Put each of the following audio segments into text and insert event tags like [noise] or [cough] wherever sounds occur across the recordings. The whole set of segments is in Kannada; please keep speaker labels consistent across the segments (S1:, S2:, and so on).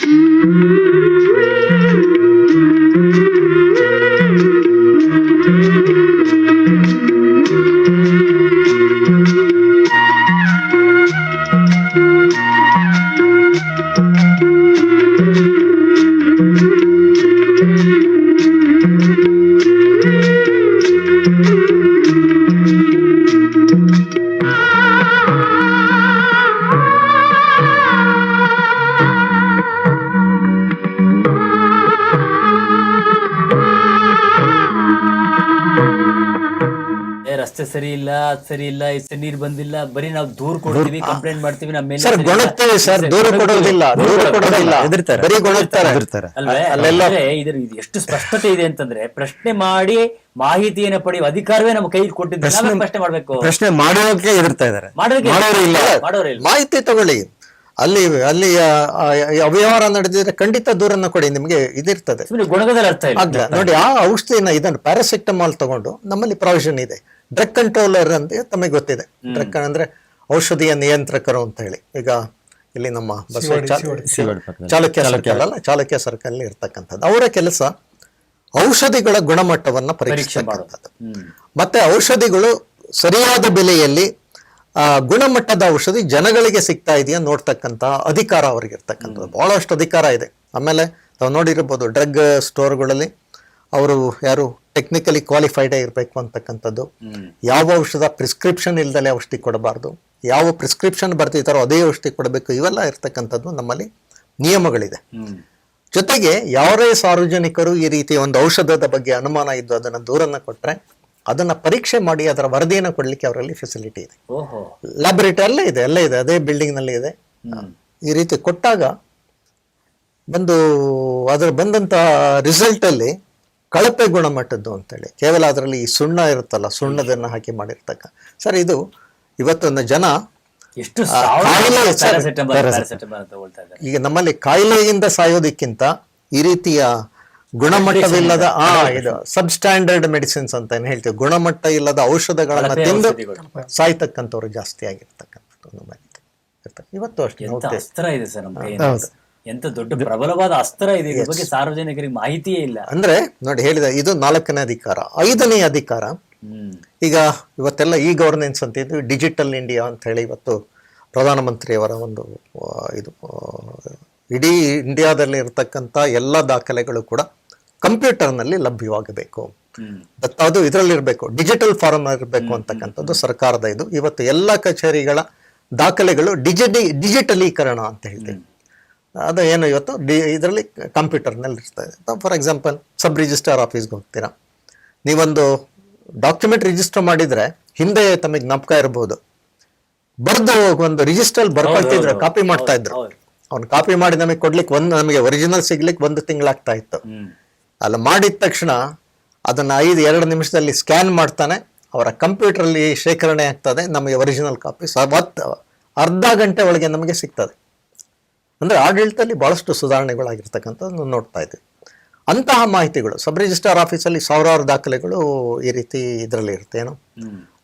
S1: Mm-hmm. ಸರಿ ಇಲ್ಲ ಅದ್ ಸರಿ ಇಲ್ಲ ಸರಿ ನೀರ್ ಬಂದಿಲ್ಲ ಬರೀ ನಾವು ದೂರ್ ಕೊಡ್ತೀವಿ ಕಂಪ್ಲೇಂಟ್ ಮಾಡ್ತೀವಿ ನಮ್ಮ ಮೇಲೆ
S2: ಸರ್
S1: ಸರಿ ಇಲ್ಲ.
S2: ಗೊಣಗ್ತೇವೆ ಸರ್ ದೂರ
S1: ಗೊಣಗ್ತೀವಿ.
S2: ಕೊಡೋದಿಲ್ಲ
S1: ದೂರ
S2: ದೂರ ಕೊಡೋದಿಲ್ಲ
S3: ಹೆದರ್ತಾರೆ.
S2: ಬರೀ ಗೊಣಗ್ತಾರೆ
S3: ಹೆದರ್ತಾರೆ.
S1: ಅಲ್ವೇ?
S2: ಅಲ್ಲೆಲ್ಲ
S1: ಅಂದ್ರೆ ಇದ್ರ ಇದು ಎಷ್ಟು ಸ್ಪಷ್ಟತೆ ಇದೆ ಅಂತಂದ್ರೆ ಪ್ರಶ್ನೆ ಮಾಡಿ ಮಾಹಿತಿಯನ್ನ ಪಡೆಯುವ ಅಧಿಕಾರವೇ ನಮ್ಮ ಕೈ ಕೊಟ್ಟಿದ್ದೆ. ನಾವೇ ಪ್ರಶ್ನೆ ಮಾಡ್ಬೇಕು.
S3: ಪ್ರಶ್ನೆ ಮಾಡೋಕೆ ಎದುರ್ತಾ ಇದ್ದಾರೆ.
S1: ಮಾಡೋಕೆ
S2: ಮಾಡೋರು ಇಲ್ಲ.
S1: ಮಾಡೋರು ಇಲ್ಲ.
S2: ಮಾಹಿತಿ ತಗೊಳ್ಳಿ. ಅಲ್ಲಿ ಅಲ್ಲಿ ಆ, ಆ, ಅವ್ಯವಹಾರ ನಡೆದಿದ್ರೆ ಖಂಡಿತ ದೂರನ್ನ ಕೊಡಿ ನಿಮ್ಗೆ ಇದಿರ್ತದೆ.
S1: ಸುಮ್ಮನೆ ಗುಣಗದಲ್ಲಿ ಅರ್ಥ ಇಲ್ಲ.
S2: ಆಗ್ಲ ನೋಡಿ ಆ ಔಷಧಿನ ಇದನ್ನು ಪ್ಯಾರಾಸೆಟಮಾಲ್ ತಗೊಂಡು ನಮ್ಮಲ್ಲಿ ಪ್ರಾವಿಷನ್ ಇದೆ. ಡ್ರಗ್ ಕಂಟ್ರೋಲರ್ ಅಂತ ತಮಗೆ ಗೊತ್ತಿದೆ. ಡ್ರಗ್ ಅಂದ್ರೆ ಔಷಧಿಯ ನಿಯಂತ್ರಕರು ಅಂತ ಹೇಳಿ. ಈಗ ಇಲ್ಲಿ ನಮ್ಮ
S3: ಪಕ್ಕದಲ್ಲಿ.
S2: ಚಾಲುಕ್ಯ ಸರ್ಕಲ್ ಅಲ್ಲ ಚಾಲುಕ್ಯ ಸರ್ಕಲ್ ಇರ್ತಕ್ಕಂಥದ್ದು. ಅವರ ಕೆಲಸ ಔಷಧಿಗಳ ಗುಣಮಟ್ಟವನ್ನು ಪರೀಕ್ಷೆ
S1: ಹ್ಮ್.
S2: ಮತ್ತೆ ಔಷಧಿಗಳು ಸರಿಯಾದ ಬೆಲೆಯಲ್ಲಿ ಆ, ಗುಣಮಟ್ಟದ ಔಷಧಿ ಜನಗಳಿಗೆ ಸಿಗ್ತಾ ಇದೆಯಾ ನೋಡ್ತಕ್ಕಂತಹ ಅಧಿಕಾರ ಅವರಿಗೆ ಇರ್ತಕ್ಕಂಥದ್ದು ಬಹಳಷ್ಟು ಅಧಿಕಾರ ಇದೆ. ಆಮೇಲೆ ನಾವು ನೋಡಿರ್ಬೋದು ಡ್ರಗ್ ಸ್ಟೋರ್ಗಳಲ್ಲಿ ಅವರು ಯಾರು ಟೆಕ್ನಿಕಲಿ ಕ್ವಾಲಿಫೈಡ್ ಇರಬೇಕು ಅಂತಕ್ಕಂಥದ್ದು. ಯಾವ ಔಷಧ ಪ್ರಿಸ್ಕ್ರಿಪ್ಷನ್ ಇಲ್ದಲೆ ಔಷಧಿ ಕೊಡಬಾರ್ದು ಯಾವ ಪ್ರಿಸ್ಕ್ರಿಪ್ಷನ್ ಬರ್ತಿದ್ದಾರೋ ಅದೇ ಔಷಧಿ ಕೊಡಬೇಕು ಇವೆಲ್ಲ ಇರ್ತಕ್ಕಂಥದ್ದು ನಮ್ಮಲ್ಲಿ ನಿಯಮಗಳಿದೆ. ಜೊತೆಗೆ ಯಾರೇ ಸಾರ್ವಜನಿಕರು ಈ ರೀತಿ ಒಂದು ಔಷಧದ ಬಗ್ಗೆ ಅನುಮಾನ ಇದ್ದು ಅದನ್ನು ದೂರನ್ನ ಕೊಟ್ಟರೆ ಅದನ್ನ ಪರೀಕ್ಷೆ ಮಾಡಿ ಅದರ ವರದಿಯನ್ನು ಕೊಡಲಿಕ್ಕೆ ಅವರಲ್ಲಿ ಫೆಸಿಲಿಟಿ ಇದೆ. ಲ್ಯಾಬೊರೇಟರಿ ಎಲ್ಲ ಇದೆ ಎಲ್ಲ ಇದೆ ಅದೇ ಬಿಲ್ಡಿಂಗ್ನಲ್ಲಿ ಇದೆ. ಈ ರೀತಿ ಕೊಟ್ಟಾಗ ಬಂದು ಅದರ ಬಂದಂತಹ ರಿಸಲ್ಟ್ ಅಲ್ಲಿ ಕಳಪೆ ಗುಣಮಟ್ಟದ್ದು ಅಂತೇಳಿ. ಕೇವಲ ಅದರಲ್ಲಿ ಈ ಸುಣ್ಣ ಇರುತ್ತಲ್ಲ ಸುಣ್ಣದನ್ನ ಹಾಕಿ ಮಾಡಿರ್ತಕ್ಕ. ಸರ್ ಇದು ಇವತ್ತೊಂದು ಜನ
S1: ಎಷ್ಟು
S2: ಈಗ ನಮ್ಮಲ್ಲಿ ಕಾಯಿಲೆಯಿಂದ ಸಾಯೋದಕ್ಕಿಂತ ಈ ರೀತಿಯ ಗುಣಮಟ್ಟವಿಲ್ಲದ ಆ ಇದು ಸಬ್ಸ್ಟ್ಯಾಂಡರ್ಡ್ ಮೆಡಿಸಿನ್ಸ್ ಅಂತ ಏನು ಹೇಳ್ತೀವಿ. ಗುಣಮಟ್ಟ ಇಲ್ಲದ ಔಷಧಗಳನ್ನ ತಿಂದು. ಸಾಯ್ತಕ್ಕಂಥವ್ರು ಜಾಸ್ತಿ ಆಗಿರ್ತಕ್ಕಂಥದ್ದು. ಇವತ್ತು ಅಷ್ಟೇ
S1: ಎಂತ ದೊಡ್ಡ ಪ್ರಬಲವಾದ ಅಸ್ತ್ರ ಇದೆ ಇದ್ರ ಬಗ್ಗೆ ಸಾರ್ವಜನಿಕರಿಗೆ ಮಾಹಿತಿಯೇ ಇಲ್ಲ.
S2: ಅಂದ್ರೆ ನೋಡಿ ಹೇಳಿದ ಇದು ನಾಲ್ಕನೇ ಅಧಿಕಾರ. ಐದನೇ ಅಧಿಕಾರ. ಈಗ ಇವತ್ತೆಲ್ಲ ಇ ಗವರ್ನೆನ್ಸ್ ಅಂತ ಇದ್ದು ಡಿಜಿಟಲ್ ಇಂಡಿಯಾ ಅಂತ ಹೇಳಿ ಇವತ್ತು ಪ್ರಧಾನಮಂತ್ರಿಯವರ ಒಂದು ಇದು ಇಡೀ ಇಂಡಿಯಾದಲ್ಲಿ ಇರತಕ್ಕಂಥ ಎಲ್ಲ ದಾಖಲೆಗಳು ಕೂಡ ಕಂಪ್ಯೂಟರ್ನಲ್ಲಿ ಲಭ್ಯವಾಗಬೇಕು. ಅದು ಇದರಲ್ಲಿರಬೇಕು ಡಿಜಿಟಲ್ ಫಾರಂ ಇರಬೇಕು ಅಂತಕ್ಕಂಥದ್ದು ಸರ್ಕಾರದ ಇದು. ಇವತ್ತು ಎಲ್ಲ ಕಚೇರಿಗಳ ದಾಖಲೆಗಳು ಡಿಜಿಟಿ ಡಿಜಿಟಲೀಕರಣ ಅಂತ ಹೇಳ್ತೀವಿ. ಅದು ಏನು ಇವತ್ತು? ಡಿ ಇದರಲ್ಲಿ ಕಂಪ್ಯೂಟರ್ನಲ್ಲಿ ಇರ್ತದೆ ಫಾರ್ ಎಕ್ಸಾಂಪಲ್ ಸಬ್ ರಿಜಿಸ್ಟ್ರಾರ್ ಆಫೀಸ್ಗೆ ಹೋಗ್ತೀರಾ. ನೀವೊಂದು ಡಾಕ್ಯುಮೆಂಟ್ ರಿಜಿಸ್ಟರ್ ಮಾಡಿದ್ರೆ ಹಿಂದೆ ತಮಗೆ ಜ್ಞಾಪಕ ಇರ್ಬೋದು. ಬರ್ದು ಒಂದು ರಿಜಿಸ್ಟರ್ ಬರ್ಕೊಳ್ತಿದ್ರು ಕಾಪಿ ಮಾಡ್ತಾ ಇದ್ರು. ಅವ್ನು ಕಾಪಿ ಮಾಡಿ ನಮಗೆ ಕೊಡ್ಲಿಕ್ಕೆ ಒಂದು ನಮಗೆ ಒರಿಜಿನಲ್ ಸಿಗ್ಲಿಕ್ಕೆ ಒಂದು ತಿಂಗಳಾಗ್ತಾ ಇತ್ತು. ಅಲ್ಲ ಮಾಡಿದ ತಕ್ಷಣ ಅದನ್ನ ಐದು ಎರಡು ನಿಮಿಷದಲ್ಲಿ ಸ್ಕ್ಯಾನ್ ಮಾಡ್ತಾನೆ. ಅವರ ಕಂಪ್ಯೂಟರಲ್ಲಿ ಶೇಖರಣೆ ಆಗ್ತದೆ. ನಮಗೆ ಒರಿಜಿನಲ್ ಕಾಪಿ ಸ ಅರ್ಧ ಗಂಟೆ ಒಳಗೆ ನಮಗೆ ಸಿಗ್ತದೆ. ಅಂದ್ರೆ ಆಡಳಿತದಲ್ಲಿ ಬಹಳಷ್ಟು ಸುಧಾರಣೆಗಳಾಗಿರ್ತಕ್ಕಂಥದ್ದು ನೋಡ್ತಾ ಇದ್ದೀವಿ. ಅಂತಹ ಮಾಹಿತಿಗಳು ಸಬ್ ರಿಜಿಸ್ಟ್ರಾರ್ ಆಫೀಸಲ್ಲಿ ಸಾವಿರಾರು ದಾಖಲೆಗಳು ಈ ರೀತಿ ಇದರಲ್ಲಿ ಇರುತ್ತೆ ಏನು?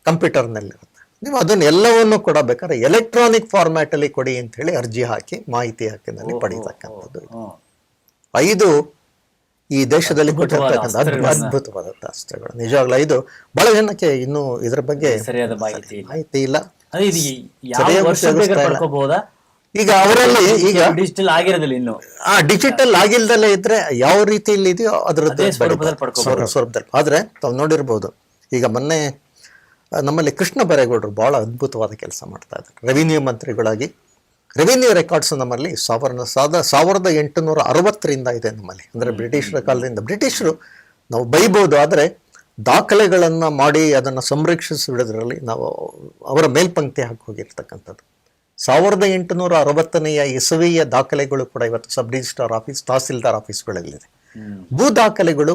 S2: ಕಂಪ್ಯೂಟರ್ನಲ್ಲಿರುತ್ತೆ ನೀವು ಅದನ್ನ ಎಲ್ಲವನ್ನು ಕೂಡ ಬೇಕಾದ್ರೆ ಎಲೆಕ್ಟ್ರಾನಿಕ್ ಫಾರ್ಮ್ಯಾಟಲ್ಲಿ ಕೊಡಿ ಅಂತ ಹೇಳಿ ಅರ್ಜಿ ಹಾಕಿ ಮಾಹಿತಿ ಹಾಕಿನಲ್ಲಿ ಪಡೀತಕ್ಕಂಥದ್ದು ಇದು. ಐದು ಈ ದೇಶದಲ್ಲಿ
S1: ಅದ್ಭುತವಾದ
S2: ಕೊಟ್ಟಿರ್ತಕ್ಕಂಥ ಅದ್ಭುತ- ಅಸ್ತ್ರಗಳು. ನಿಜವಾಗ್ಲೂ ಐದು. ಬಹಳ ಜನಕ್ಕೆ ಇನ್ನೂ ಇದರ ಬಗ್ಗೆ
S1: ಸರಿಯಾದ ಮಾಹಿತಿ ಇಲ್ಲ.
S2: ಈಗ ಅವರಲ್ಲಿ ಈಗ
S1: ಡಿಜಿಟಲ್ ಆಗಿರೋದಿಲ್ಲ ಇನ್ನು.
S2: ಆ ಡಿಜಿಟಲ್ ಆಗಿಲ್ದಲ್ಲೇ ಇದ್ರೆ ಯಾವ ರೀತಿಯಲ್ಲಿ ಇದೆಯೋ ಅದರದ್ದು
S1: ಸ್ವರೂಪದಲ್ಲಿ
S2: ಆದ್ರೆ ತಾವು ನೋಡಿರ್ಬೋದು ಈಗ ಮೊನ್ನೆ ನಮ್ಮಲ್ಲಿ ಕೃಷ್ಣ ಬರೇಗೌಡರು ಬಹಳ ಅದ್ಭುತವಾದ ಕೆಲಸ ಮಾಡ್ತಾ ಇದ್ದಾರೆ. ರೆವಿನ್ಯೂ ಮಂತ್ರಿಗಳಾಗಿ. ರೆವಿನ್ಯೂ ರೆಕಾರ್ಡ್ಸ್ ನಮ್ಮಲ್ಲಿ ಸಾವಿರದ ಸಾದ ಸಾವಿರದ ಎಂಟುನೂರ ಅರವತ್ತರಿಂದ ಇದೆ ನಮ್ಮಲ್ಲಿ. ಅಂದ್ರೆ ಬ್ರಿಟಿಷರ ಕಾಲದಿಂದ. ಬ್ರಿಟಿಷರು ನಾವು ಬೈಬೋದು ಆದರೆ ದಾಖಲೆಗಳನ್ನು ಮಾಡಿ ಅದನ್ನು ಸಂರಕ್ಷಿಸಿಡೋದ್ರಲ್ಲಿ ನಾವು ಅವರ ಮೇಲ್ಪಂಕ್ತಿ ಹಾಕಿ ಹೋಗಿರ್ತಕ್ಕಂಥದ್ದು. ಸಾವಿರದ ಎಂಟುನೂರ ಅರವತ್ತನೆಯ ಇಸವಿಯ ದಾಖಲೆಗಳು ಕೂಡ ಇವತ್ತು ಸಬ್ ರಿಜಿಸ್ಟ್ರಾರ್ ಆಫೀಸ್ ತಹಸೀಲ್ದಾರ್ ಆಫೀಸ್ಗಳಲ್ಲಿದೆ. ಭೂ ದಾಖಲೆಗಳು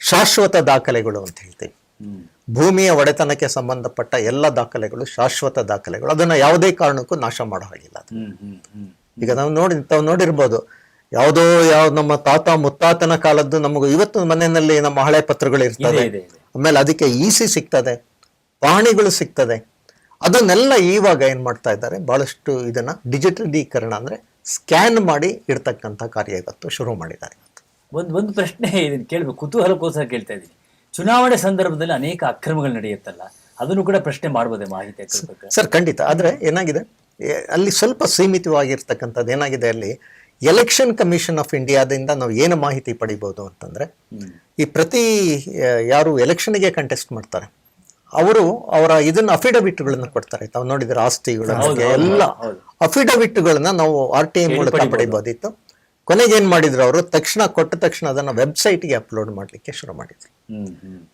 S2: ಶಾಶ್ವತ ದಾಖಲೆಗಳು ಅಂತ ಹೇಳ್ತೀವಿ. ಭೂಮಿಯ ಒಡೆತನಕ್ಕೆ ಸಂಬಂಧಪಟ್ಟ ಎಲ್ಲ ದಾಖಲೆಗಳು ಶಾಶ್ವತ ದಾಖಲೆಗಳು. ಅದನ್ನು ಯಾವುದೇ ಕಾರಣಕ್ಕೂ ನಾಶ ಮಾಡೋ ಹಾಗಿಲ್ಲ ಈಗ ನಾವು ನೋಡಿ ತಾವು ನೋಡಿರ್ಬೋದು ಯಾವುದೋ ಯಾವ ನಮ್ಮ ತಾತ ಮುತ್ತಾತನ ಕಾಲದ್ದು ನಮಗೂ ಇವತ್ತು ಮನೆಯಲ್ಲಿ ನಮ್ಮ ಹಳೆ ಪತ್ರಗಳು ಇರ್ತದೆ. ಆಮೇಲೆ ಅದಕ್ಕೆ ಇಸಿ ಸಿಗ್ತದೆ ಪಹಣಿಗಳು ಸಿಗ್ತದೆ. ಅದನ್ನೆಲ್ಲ ಇವಾಗ ಏನ್ ಮಾಡ್ತಾ ಇದ್ದಾರೆ? ಬಹಳಷ್ಟು ಇದನ್ನ ಡಿಜಿಟಲೀಕರಣ ಅಂದ್ರೆ ಸ್ಕ್ಯಾನ್ ಮಾಡಿ ಇಡ್ತಕ್ಕಂಥ ಕಾರ್ಯ ಇವತ್ತು ಶುರು ಮಾಡಿದ್ದಾರೆ
S1: ಒಂದು ಒಂದು ಪ್ರಶ್ನೆ ಇದನ್ನ ಕೇಳ್ಬೇಕು. ಕುತೂಹಲಕ್ಕೋಸ್ಕರ ಕೇಳ್ತಾ ಇದ್ದೀನಿ ಚುನಾವಣೆ ಸಂದರ್ಭದಲ್ಲಿ ಅನೇಕ ಅಕ್ರಮಗಳು ನಡೆಯುತ್ತಲ್ಲ? ಅದನ್ನು ಕೂಡ ಪ್ರಶ್ನೆ ಮಾಡ್ಬೋದೇ ಮಾಹಿತಿ
S2: ಸರ್ ಖಂಡಿತ. ಆದರೆ ಏನಾಗಿದೆ? ಅಲ್ಲಿ ಸ್ವಲ್ಪ ಸೀಮಿತವಾಗಿರ್ತಕ್ಕಂಥದ್ದು ಏನಾಗಿದೆ ಅಲ್ಲಿ? ಎಲೆಕ್ಷನ್ ಕಮಿಷನ್ ಆಫ್ ಇಂಡಿಯಾದಿಂದ ನಾವು ಏನು ಮಾಹಿತಿ ಪಡಿಬೋದು ಅಂತಂದ್ರೆ ಈ ಪ್ರತಿ ಯಾರು ಎಲೆಕ್ಷನ್ಗೆ ಕಂಟೆಸ್ಟ್ ಮಾಡ್ತಾರೆ ಅವರು ಅವರ ಇದನ್ನ ಅಫಿಡವಿಟ್ಗಳನ್ನ ಕೊಡ್ತಾರೆ. ತಾವು ನೋಡಿದ್ರೆ ಆಸ್ತಿಗಳ ಬಗ್ಗೆ ಎಲ್ಲ ಅಫಿಡವಿಟ್ಗಳನ್ನ ನಾವು ಆರ್ ಟಿ ಐ ಮೂಲಕ ಪಡಿಬೋದಿತ್ತು. ಕೊನೆಗೆ ಏನ್ ಮಾಡಿದ್ರು ಅವರು? ತಕ್ಷಣ ಕೊಟ್ಟ ತಕ್ಷಣ ಅದನ್ನ ವೆಬ್ಸೈಟ್ಗೆ ಅಪ್ಲೋಡ್ ಮಾಡ್ಲಿಕ್ಕೆ ಶುರು ಮಾಡಿದ್ರು.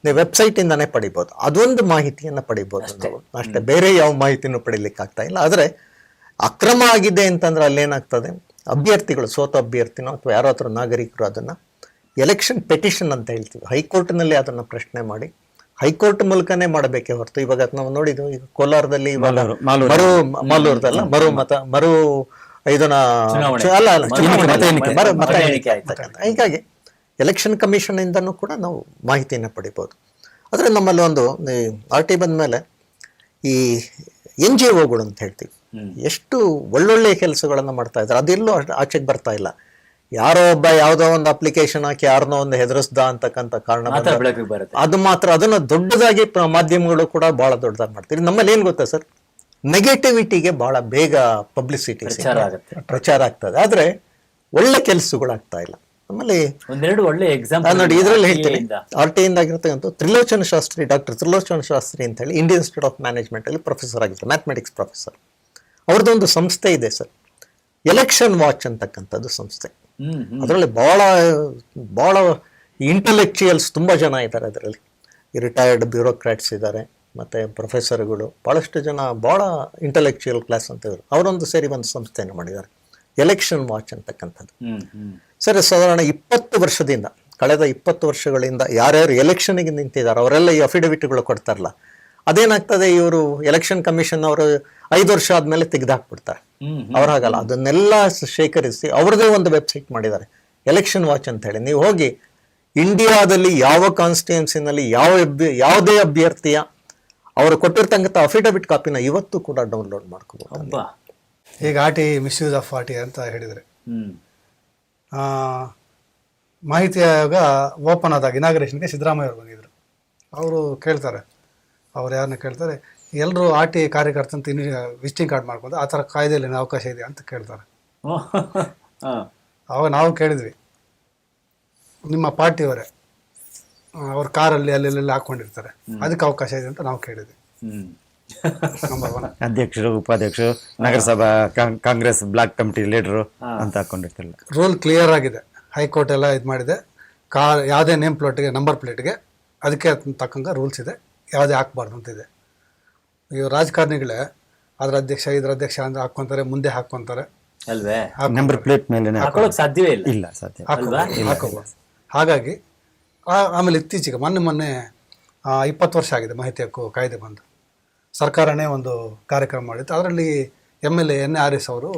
S2: ನೀವು ವೆಬ್ಸೈಟ್ ಇಂದಾನೇ ಪಡಿಬಹುದು ಅದೊಂದು ಮಾಹಿತಿಯನ್ನ ಪಡಿಬಹುದು ನಾವು. ಅಷ್ಟೇ. ಬೇರೆ ಯಾವ ಮಾಹಿತಿನೂ ಪಡಿಲಿಕ್ಕೆ ಆಗ್ತಾ ಇಲ್ಲ. ಆದ್ರೆ ಅಕ್ರಮ ಆಗಿದೆ ಅಂತಂದ್ರೆ ಅಲ್ಲೇನಾಗ್ತದೆ ಅಭ್ಯರ್ಥಿಗಳು ಸೋತ ಅಭ್ಯರ್ಥಿನೋ ಅಥವಾ ಯಾರೋ ಹತ್ರ ನಾಗರಿಕರು ಅದನ್ನ ಎಲೆಕ್ಷನ್ ಪೆಟಿಷನ್ ಅಂತ ಹೇಳ್ತೀವಿ. ಹೈಕೋರ್ಟ್ನಲ್ಲಿ ಅದನ್ನ ಪ್ರಶ್ನೆ ಮಾಡಿ ಹೈಕೋರ್ಟ್ ಮೂಲಕನೇ ಮಾಡಬೇಕೇ ಹೊರತು ಇವಾಗ ನಾವು ನೋಡಿದ್ವಿ ಈಗ ಕೋಲಾರದಲ್ಲಿ. ಮರು ಮಾಲೂರ್ದಲ್ಲ ಮರು ಮತ ಮರು ಇದನ್ನ ಅಲ್ಲ ಅಲ್ಲ
S1: ಮತ. ಎಣಿಕೆ.
S2: ಆಯ್ತಕ್ಕಂಥ. ಹೀಗಾಗಿ ಎಲೆಕ್ಷನ್ ಕಮಿಷನ್ ಇಂದನೂ ಕೂಡ ನಾವು ಮಾಹಿತಿಯನ್ನು ಪಡಿಬೋದು ಆದರೆ ನಮ್ಮಲ್ಲಿ ಒಂದು ಆರ್ ಟಿ ಬಂದ ಮೇಲೆ ಈ ಎನ್ ಜಿ ಓಗಳು ಅಂತ ಹೇಳ್ತೀವಿ ಎಷ್ಟು ಒಳ್ಳೊಳ್ಳೆ ಕೆಲಸಗಳನ್ನು ಮಾಡ್ತಾ ಇದ್ದಾರೆ ಅದೆಲ್ಲೂ ಆಚೆಗೆ ಬರ್ತಾ ಇಲ್ಲ ಯಾರೋ ಒಬ್ಬ ಯಾವ್ದೋ ಒಂದು ಅಪ್ಲಿಕೇಶನ್ ಹಾಕಿ ಯಾರನ್ನೋ ಒಂದು ಹೆದರಿಸ್ದ ಅಂತಕ್ಕಂಥ ಕಾರಣ ಅದು ಮಾತ್ರ ಅದನ್ನ ದೊಡ್ಡದಾಗಿ ಮಾಧ್ಯಮಗಳು ಕೂಡ ಬಹಳ ದೊಡ್ಡದಾಗಿ ಮಾಡ್ತೀರಿ ನಮ್ಮಲ್ಲಿ ಏನ್ ಗೊತ್ತಾ ಸರ್? ನೆಗೆಟಿವಿಟಿಗೆ ಬಹಳ ಬೇಗ ಪಬ್ಲಿಸಿಟಿ
S1: ಪ್ರಚಾರ ಆಗುತ್ತೆ.
S2: ಪ್ರಚಾರ ಆಗ್ತದೆ. ಆದ್ರೆ ಒಳ್ಳೆ ಕೆಲಸಗಳಾಗ್ತಾ ಇಲ್ಲ. ನಮ್ಮಲ್ಲಿ
S1: ಒಂದೆರಡು ಒಳ್ಳೆ ಎಕ್ಸಾಂಪಲ್
S2: ನೋಡಿ ಇದ್ರಲ್ಲಿ ಹೇಳ್ತೀನಿ. ಆರ್ ಟಿ ಇಂದ ಆಗಿರ್ತಕ್ಕಂಥ ತ್ರಿಲೋಚನ ಶಾಸ್ತ್ರಿ ಡಾಕ್ಟರ್ ತ್ರಿಲೋಚನ ಶಾಸ್ತ್ರಿ ಅಂತ ಹೇಳಿ ಇಂಡಿಯನ್ ಇನ್ಸ್ಟಿಟ್ಯೂಟ್ ಆಫ್ ಮ್ಯಾನೇಜ್ಮೆಂಟ್ ಅಲ್ಲಿ ಪ್ರೊಫೆಸರ್ ಆಗಿದ್ದಾರೆ ಮ್ಯಾಥಮೆಟಿಕ್ಸ್ ಪ್ರೊಫೆಸರ್ ಅವ್ರದ್ದೊಂದು ಸಂಸ್ಥೆ ಇದೆ ಸರ್. ಎಲೆಕ್ಷನ್ ವಾಚ್ ಅಂತಕ್ಕಂಥದ್ದು ಸಂಸ್ಥೆ. ಅದರಲ್ಲಿ ಬಹಳ ಬಹಳ ಇಂಟಲೆಕ್ಚುಯಲ್ಸ್ ತುಂಬ ಜನ ಇದ್ದಾರೆ ಅದರಲ್ಲಿ. ರಿಟೈರ್ಡ್ ಬ್ಯೂರೋಕ್ರಾಟ್ಸ್ ಇದ್ದಾರೆ ಮತ್ತು ಪ್ರೊಫೆಸರ್ಗಳು ಭಾಳಷ್ಟು ಜನ ಭಾಳ ಇಂಟಲೆಕ್ಚುಯಲ್ ಕ್ಲಾಸ್ ಅಂತ ಇದ್ದಾರೆ. ಅವರೊಂದು ಸೇರಿ ಒಂದು ಸಂಸ್ಥೆಯನ್ನು ಮಾಡಿದ್ದಾರೆ. ಎಲೆಕ್ಷನ್ ವಾಚ್ ಅಂತಕ್ಕಂಥದ್ದು. ಸರಿ ಸಾಧಾರಣ ಇಪ್ಪತ್ತು ವರ್ಷದಿಂದ ಕಳೆದ ಇಪ್ಪತ್ತು ವರ್ಷಗಳಿಂದ ಯಾರ್ಯಾರು ಎಲೆಕ್ಷನ್ಗೆ ನಿಂತಿದ್ದಾರೆ ಅವರೆಲ್ಲ ಈ ಅಫಿಡವಿಟ್ಗಳು ಕೊಡ್ತಾರಲ್ಲ ಅದೇನಾಗ್ತದೆ ಇವರು ಎಲೆಕ್ಷನ್ ಕಮಿಷನ್ ಅವರು ಐದು ವರ್ಷ ಆದಮೇಲೆ ತೆಗೆದುಹಾಕ್ಬಿಡ್ತಾರೆ
S1: ಹ್ಮ್
S2: ಅವ್ರು ಹಾಗಲ್ಲ ಅದನ್ನೆಲ್ಲ ಶೇಖರಿಸಿ ಅವ್ರದೇ ಒಂದು ವೆಬ್ಸೈಟ್ ಮಾಡಿದ್ದಾರೆ. ಎಲೆಕ್ಷನ್ ವಾಚ್ ಅಂತ ಹೇಳಿ ನೀವು ಹೋಗಿ ಇಂಡಿಯಾದಲ್ಲಿ ಯಾವ ಕಾನ್ಸ್ಟಿಟ್ಯೂನ್ಸಿನಲ್ಲಿ ಯಾವ ಯಾವುದೇ ಅಭ್ಯರ್ಥಿಯ ಅವರು ಕೊಟ್ಟಿರ್ತಕ್ಕಂಥ ಅಫಿಡವಿಟ್ ಕಾಪಿನ ಇವತ್ತು ಕೂಡ ಡೌನ್ಲೋಡ್ ಮಾಡ್ಕೋಬಹುದು
S4: ಈಗ ಆಟಿ ಮಿಸ್ಯೂಸ್ ಆಫ್ ಆಟಿ ಅಂತ ಹೇಳಿದರೆ.
S1: ಹ್ಮ್.
S4: ಮಾಹಿತಿ ಆಯೋಗ ಓಪನ್ ಆದಾಗ ಇನಾಗ್ರೇಷನ್ಗೆ ಸಿದ್ದರಾಮಯ್ಯ ಅವರು ಬಂದಿದ್ರು. ಅವರು ಕೇಳ್ತಾರೆ. ಅವ್ರು ಯಾರನ್ನ ಕೇಳ್ತಾರೆ ಎಲ್ಲರೂ ಆರ್ ಟಿ ಕಾರ್ಯಕರ್ತ ಅಂತ ಇನ್ನು ವಿಸಿಟಿಂಗ್ ಕಾರ್ಡ್ ಮಾಡ್ಕೊಂಡು ಆ ಥರ ಕಾಯ್ದೆಯಲ್ಲಿ ಏನು ಅವಕಾಶ ಇದೆ ಅಂತ ಕೇಳ್ತಾರೆ. ಅವಾಗ ನಾವು ಕೇಳಿದ್ವಿ. ನಿಮ್ಮ ಪಾರ್ಟಿಯವರೇ ಅವ್ರ ಕಾರಲ್ಲಿ ಅಲ್ಲೆಲ್ಲ ಹಾಕೊಂಡಿರ್ತಾರೆ. ಅದಕ್ಕೆ ಅವಕಾಶ ಇದೆ ಅಂತ ನಾವು ಕೇಳಿದ್ವಿ.
S1: ಹ್ಮ್.
S4: ನಂಬರ್ ಒನ್ [laughs]
S3: ಅಧ್ಯಕ್ಷರು ಉಪಾಧ್ಯಕ್ಷರು ನಗರಸಭಾ ಕಾಂಗ್ರೆಸ್ ಬ್ಲಾಕ್ ಕಮಿಟಿ ಲೀಡರು ಅಂತ ಹಾಕೊಂಡಿರ್ತಿಲ್ಲ
S4: ರೂಲ್ ಕ್ಲಿಯರ್ ಆಗಿದೆ. ಹೈಕೋರ್ಟ್ ಎಲ್ಲ ಇದು ಮಾಡಿದೆ. ಕಾರ್ ಯಾವುದೇ ನೇಮ್ ಪ್ಲೇಟ್ಗೆ ನಂಬರ್ ಪ್ಲೇಟ್ಗೆ ಅದಕ್ಕೆ ಅದ್ನ ತಕ್ಕಂಗೆ ರೂಲ್ಸ್ ಇದೆ. ಯಾವುದೇ ಹಾಕ್ಬಾರ್ದು ಅಂತಿದೆ. ಈಗ ರಾಜಕಾರಣಿಗಳೇ ಅದರ ಅಧ್ಯಕ್ಷ ಇದ್ರ ಅಧ್ಯಕ್ಷ ಅಂತ ಹಾಕ್ಕೊಂತಾರೆ ಮುಂದೆ ಹಾಕೊಂತಾರೆ
S1: ಅಲ್ವೇ?
S3: ನಂಬರ್ ಪ್ಲೇಟ್ ಮೇಲೆ
S1: ಹಾಕೊಳಕ್ ಸಾಧ್ಯವೇ ಇಲ್ಲ.
S3: ಇಲ್ಲ ಸಾಧ್ಯ
S4: ಹಾಗಾಗಿ ಆ- ಆಮೇಲೆ ಇತ್ತೀಚೆಗೆ ಮೊನ್ನೆ ಮೊನ್ನೆ ಆ, ಇಪ್ಪತ್ತು ವರ್ಷ ಆಗಿದೆ ಮಾಹಿತಿ ಹಕ್ಕು ಕಾಯ್ದೆ ಬಂದು. ಸರ್ಕಾರನೇ ಒಂದು ಕಾರ್ಯಕ್ರಮ ಮಾಡಿತ್ತು. ಅದರಲ್ಲಿ M L A N R S ಅವರು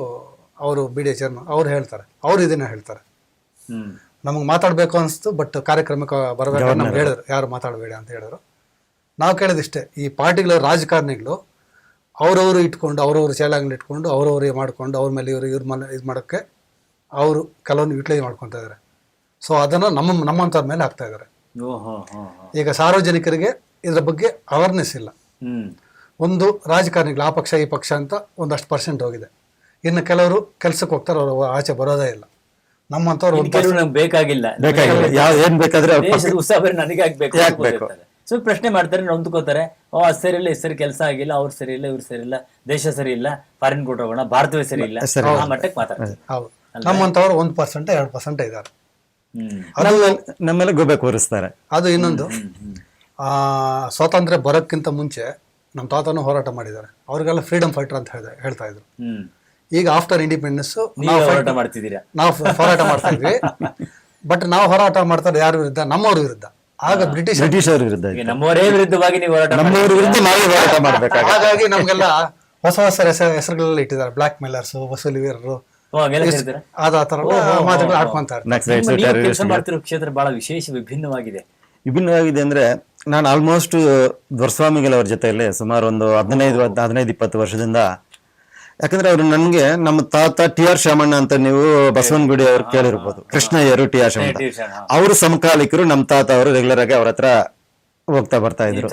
S4: ಅವರು ಬಿ ಡಿ ಚೇರ್ಮನ್ ಅವ್ರು ಹೇಳ್ತಾರೆ. ಅವ್ರು ಇದನ್ನ ಹೇಳ್ತಾರೆ.
S1: ಹ್ಮ್.
S4: ನಮಗೆ ಮಾತಾಡಬೇಕು ಅನಿಸ್ತು ಬಟ್ ಕಾರ್ಯಕ್ರಮಕ್ಕೆ ಬರಬೇಕು ನಮ್ಗೆ ಹೇಳಿದ್ರು. ಯಾರು ಮಾತಾಡಬೇಡಿ ಅಂತ ಹೇಳಿದ್ರು. ನಾವು ಕೇಳೋದಿಷ್ಟೇ ಈ ಪಾರ್ಟಿಗಳ ರಾಜಕಾರಣಿಗಳು ಅವರವರು ಇಟ್ಕೊಂಡು ಅವರವರು ಚೇಲಾಂಗ್ಲಿ ಇಟ್ಕೊಂಡು ಅವರವರು ಮಾಡ್ಕೊಂಡು ಅವ್ರ ಮೇಲೆ ಇವರು ಇವ್ರ ಮೇಲೆ ಇದು ಮಾಡೋಕ್ಕೆ ಅವರು ಕೆಲವೊಂದು ಯುಟಿಲೈಸ್ ಮಾಡ್ಕೊತಾ ಇದ್ದಾರೆ ಸೊ ಅದನ್ನು ನಮ್ಮ ನಮ್ಮಂಥವ್ರ ಮೇಲೆ ಹಾಕ್ತಾ ಇದ್ದಾರೆ. ಈಗ ಸಾರ್ವಜನಿಕರಿಗೆ ಇದರ ಬಗ್ಗೆ ಅವೇರ್ನೆಸ್ ಇಲ್ಲ. ಒಂದು ರಾಜಕಾರಣಿಗಳು ಆ ಪಕ್ಷ ಈ ಪಕ್ಷ ಅಂತ ಒಂದಷ್ಟು ಪರ್ಸೆಂಟ್ ಹೋಗಿದೆ. ಇನ್ನು ಕೆಲವರು ಕೆಲಸಕ್ಕೆ ಹೋಗ್ತಾರೆ ಅವರು ಆಚೆ ಬರೋದೇ ಇಲ್ಲ. ನಮ್ಮಂಥವ್ರು
S1: ಇನ್ನು ಕೆಲವು ನಮ್ಗೆ ಬೇಕಾಗಿಲ್ಲ.
S3: ಬೇಕಾಗಿಲ್ಲ. ಯಾವ ಏನ್ ಬೇಕಾದ್ರೆ
S1: ನನಗೆ ಆಗ್ಬೇಕು ಸೊ ಪ್ರಶ್ನೆ ಮಾಡ್ತಾರೆ ನೊಂದ್ಕೋತಾರೆ ಓ ಅದು ಸರಿ ಇಲ್ಲ ಈ ಸರಿ ಕೆಲಸ ಆಗಿಲ್ಲ ಅವ್ರು ಸರಿ ಇಲ್ಲ ಇವ್ರು ಸರಿ ಇಲ್ಲ ದೇಶ ಸರಿ ಇಲ್ಲ ಫಾರಿನ್ ಕೊಟ್ಟೋಗೋಣ ಭಾರತವೇ ಸರಿ ಇಲ್ಲ ಆ ಮಟ್ಟಕ್ಕೆ ಮಾತಾಡ್ತಾರೆ.
S4: ಹೌದು. ನಮ್ಮಂಥವ್ರು ಒಂದು ಪರ್ಸೆಂಟ್ ಎರಡು ಪರ್ಸೆಂಟ್ ಇದ್ದಾರೆ.
S3: ನಮ್ಮೆಲ್ಲ ಗೊಬ್ಬೆ ಕೂರಿಸ್ತಾರೆ.
S4: ಅದು ಇನ್ನೊಂದು. ಆ, ಸ್ವಾತಂತ್ರ್ಯ ಬರೋಕ್ಕಿಂತ ಮುಂಚೆ ನಮ್ಮ ತಾತನೂ ಹೋರಾಟ ಮಾಡಿದ್ದಾರೆ. ಅವ್ರಿಗೆಲ್ಲ ಫ್ರೀಡಮ್ ಫೈಟರ್ ಅಂತ ಹೇಳ್ದೆ ಹೇಳ್ತಾ ಇದ್ರು.
S1: ಹ್ಮ್.
S4: ಈಗ ಆಫ್ಟರ್ ಇಂಡಿಪೆಂಡೆನ್ಸ್
S1: ನಾವು ಹೋರಾಟ ಮಾಡ್ತಿದ್ದೀರಾ?
S4: ನಾವು ಹೋರಾಟ ಮಾಡ್ತಾ ಇದ್ವಿ. [laughs] ಬಟ್ ನಾವು ಹೋರಾಟ ಮಾಡ್ತಾರೆ ಯಾರ ವಿರುದ್ಧ? ನಮ್ಮವ್ರ ವಿರುದ್ಧ. ಆಗ ಬ್ರಿಟಿಷ್
S3: ಬ್ರಿಟಿಷರ ವಿರುದ್ಧ
S1: ನಮ್ಮವರೇ ವಿರುದ್ಧವಾಗಿ ನೀವು ಹೋರಾಟ
S3: ನಮ್ಮವ್ರ ವಿರುದ್ಧ ನಾವೇ ಹೋರಾಟ ಮಾಡ್ಬೇಕಾಗ
S4: ಹಾಗಾಗಿ ನಮ್ಗೆಲ್ಲ ಹೊಸ ಹೊಸ ಹೆಸರು ಹೆಸರುಗಳೆಲ್ಲ ಇಟ್ಟಿದ್ದಾರೆ. ಬ್ಲಾಕ್ ಮೇಲರ್ಸ್ ವಸೂಲಿ ವೀರರು
S1: ಓ ಹಂಗೆಲ್ಲ ಹೇಳ್ತೀರಾ
S4: ಅದ ಆ ಥರ ಮಾತುಗಳು ಆಡ್ಕೊಂತಾರೆ
S1: ನಿಮ್ಮ ನೀವು ಕೆಲಸ ಮಾಡ್ತಿರೋ ಕ್ಷೇತ್ರ ಬಹಳ ವಿಶೇಷ ವಿಭಿನ್ನವಾಗಿದೆ.
S3: ವಿಭಿನ್ನವಾಗಿದೆ ಅಂದ್ರೆ ನಾನು ಆಲ್ಮೋಸ್ಟ್ ದೊರಸ್ವಾಮಿಗಳವ್ರ ಜೊತೆಯಲ್ಲಿ ಸುಮಾರು ಒಂದು ಹದಿನೈದು ಹದಿನೈದು ಇಪ್ಪತ್ತು ವರ್ಷದಿಂದ ಯಾಕಂದ್ರೆ ಅವರು ನನ್ಗೆ ನಮ್ಮ ತಾತ ಟಿ ಆರ್ ಶಾಮಣ್ಣ ಅಂತ ನೀವು ಬಸವನಗುಡಿ ಅವ್ರು ಕೇಳಿರ್ಬೋದು. ಕೃಷ್ಣಯ್ಯರು ಟಿ ಆರ್ ಶಾಮಣ್ಣ ಅವರು ಸಮಕಾಲಿಕರು ನಮ್ಮ ತಾತ ಅವರು ರೆಗ್ಯುಲರ್ ಆಗಿ ಅವ್ರ ಹತ್ರ ಹೋಗ್ತಾ ಬರ್ತಾ ಇದ್ರು.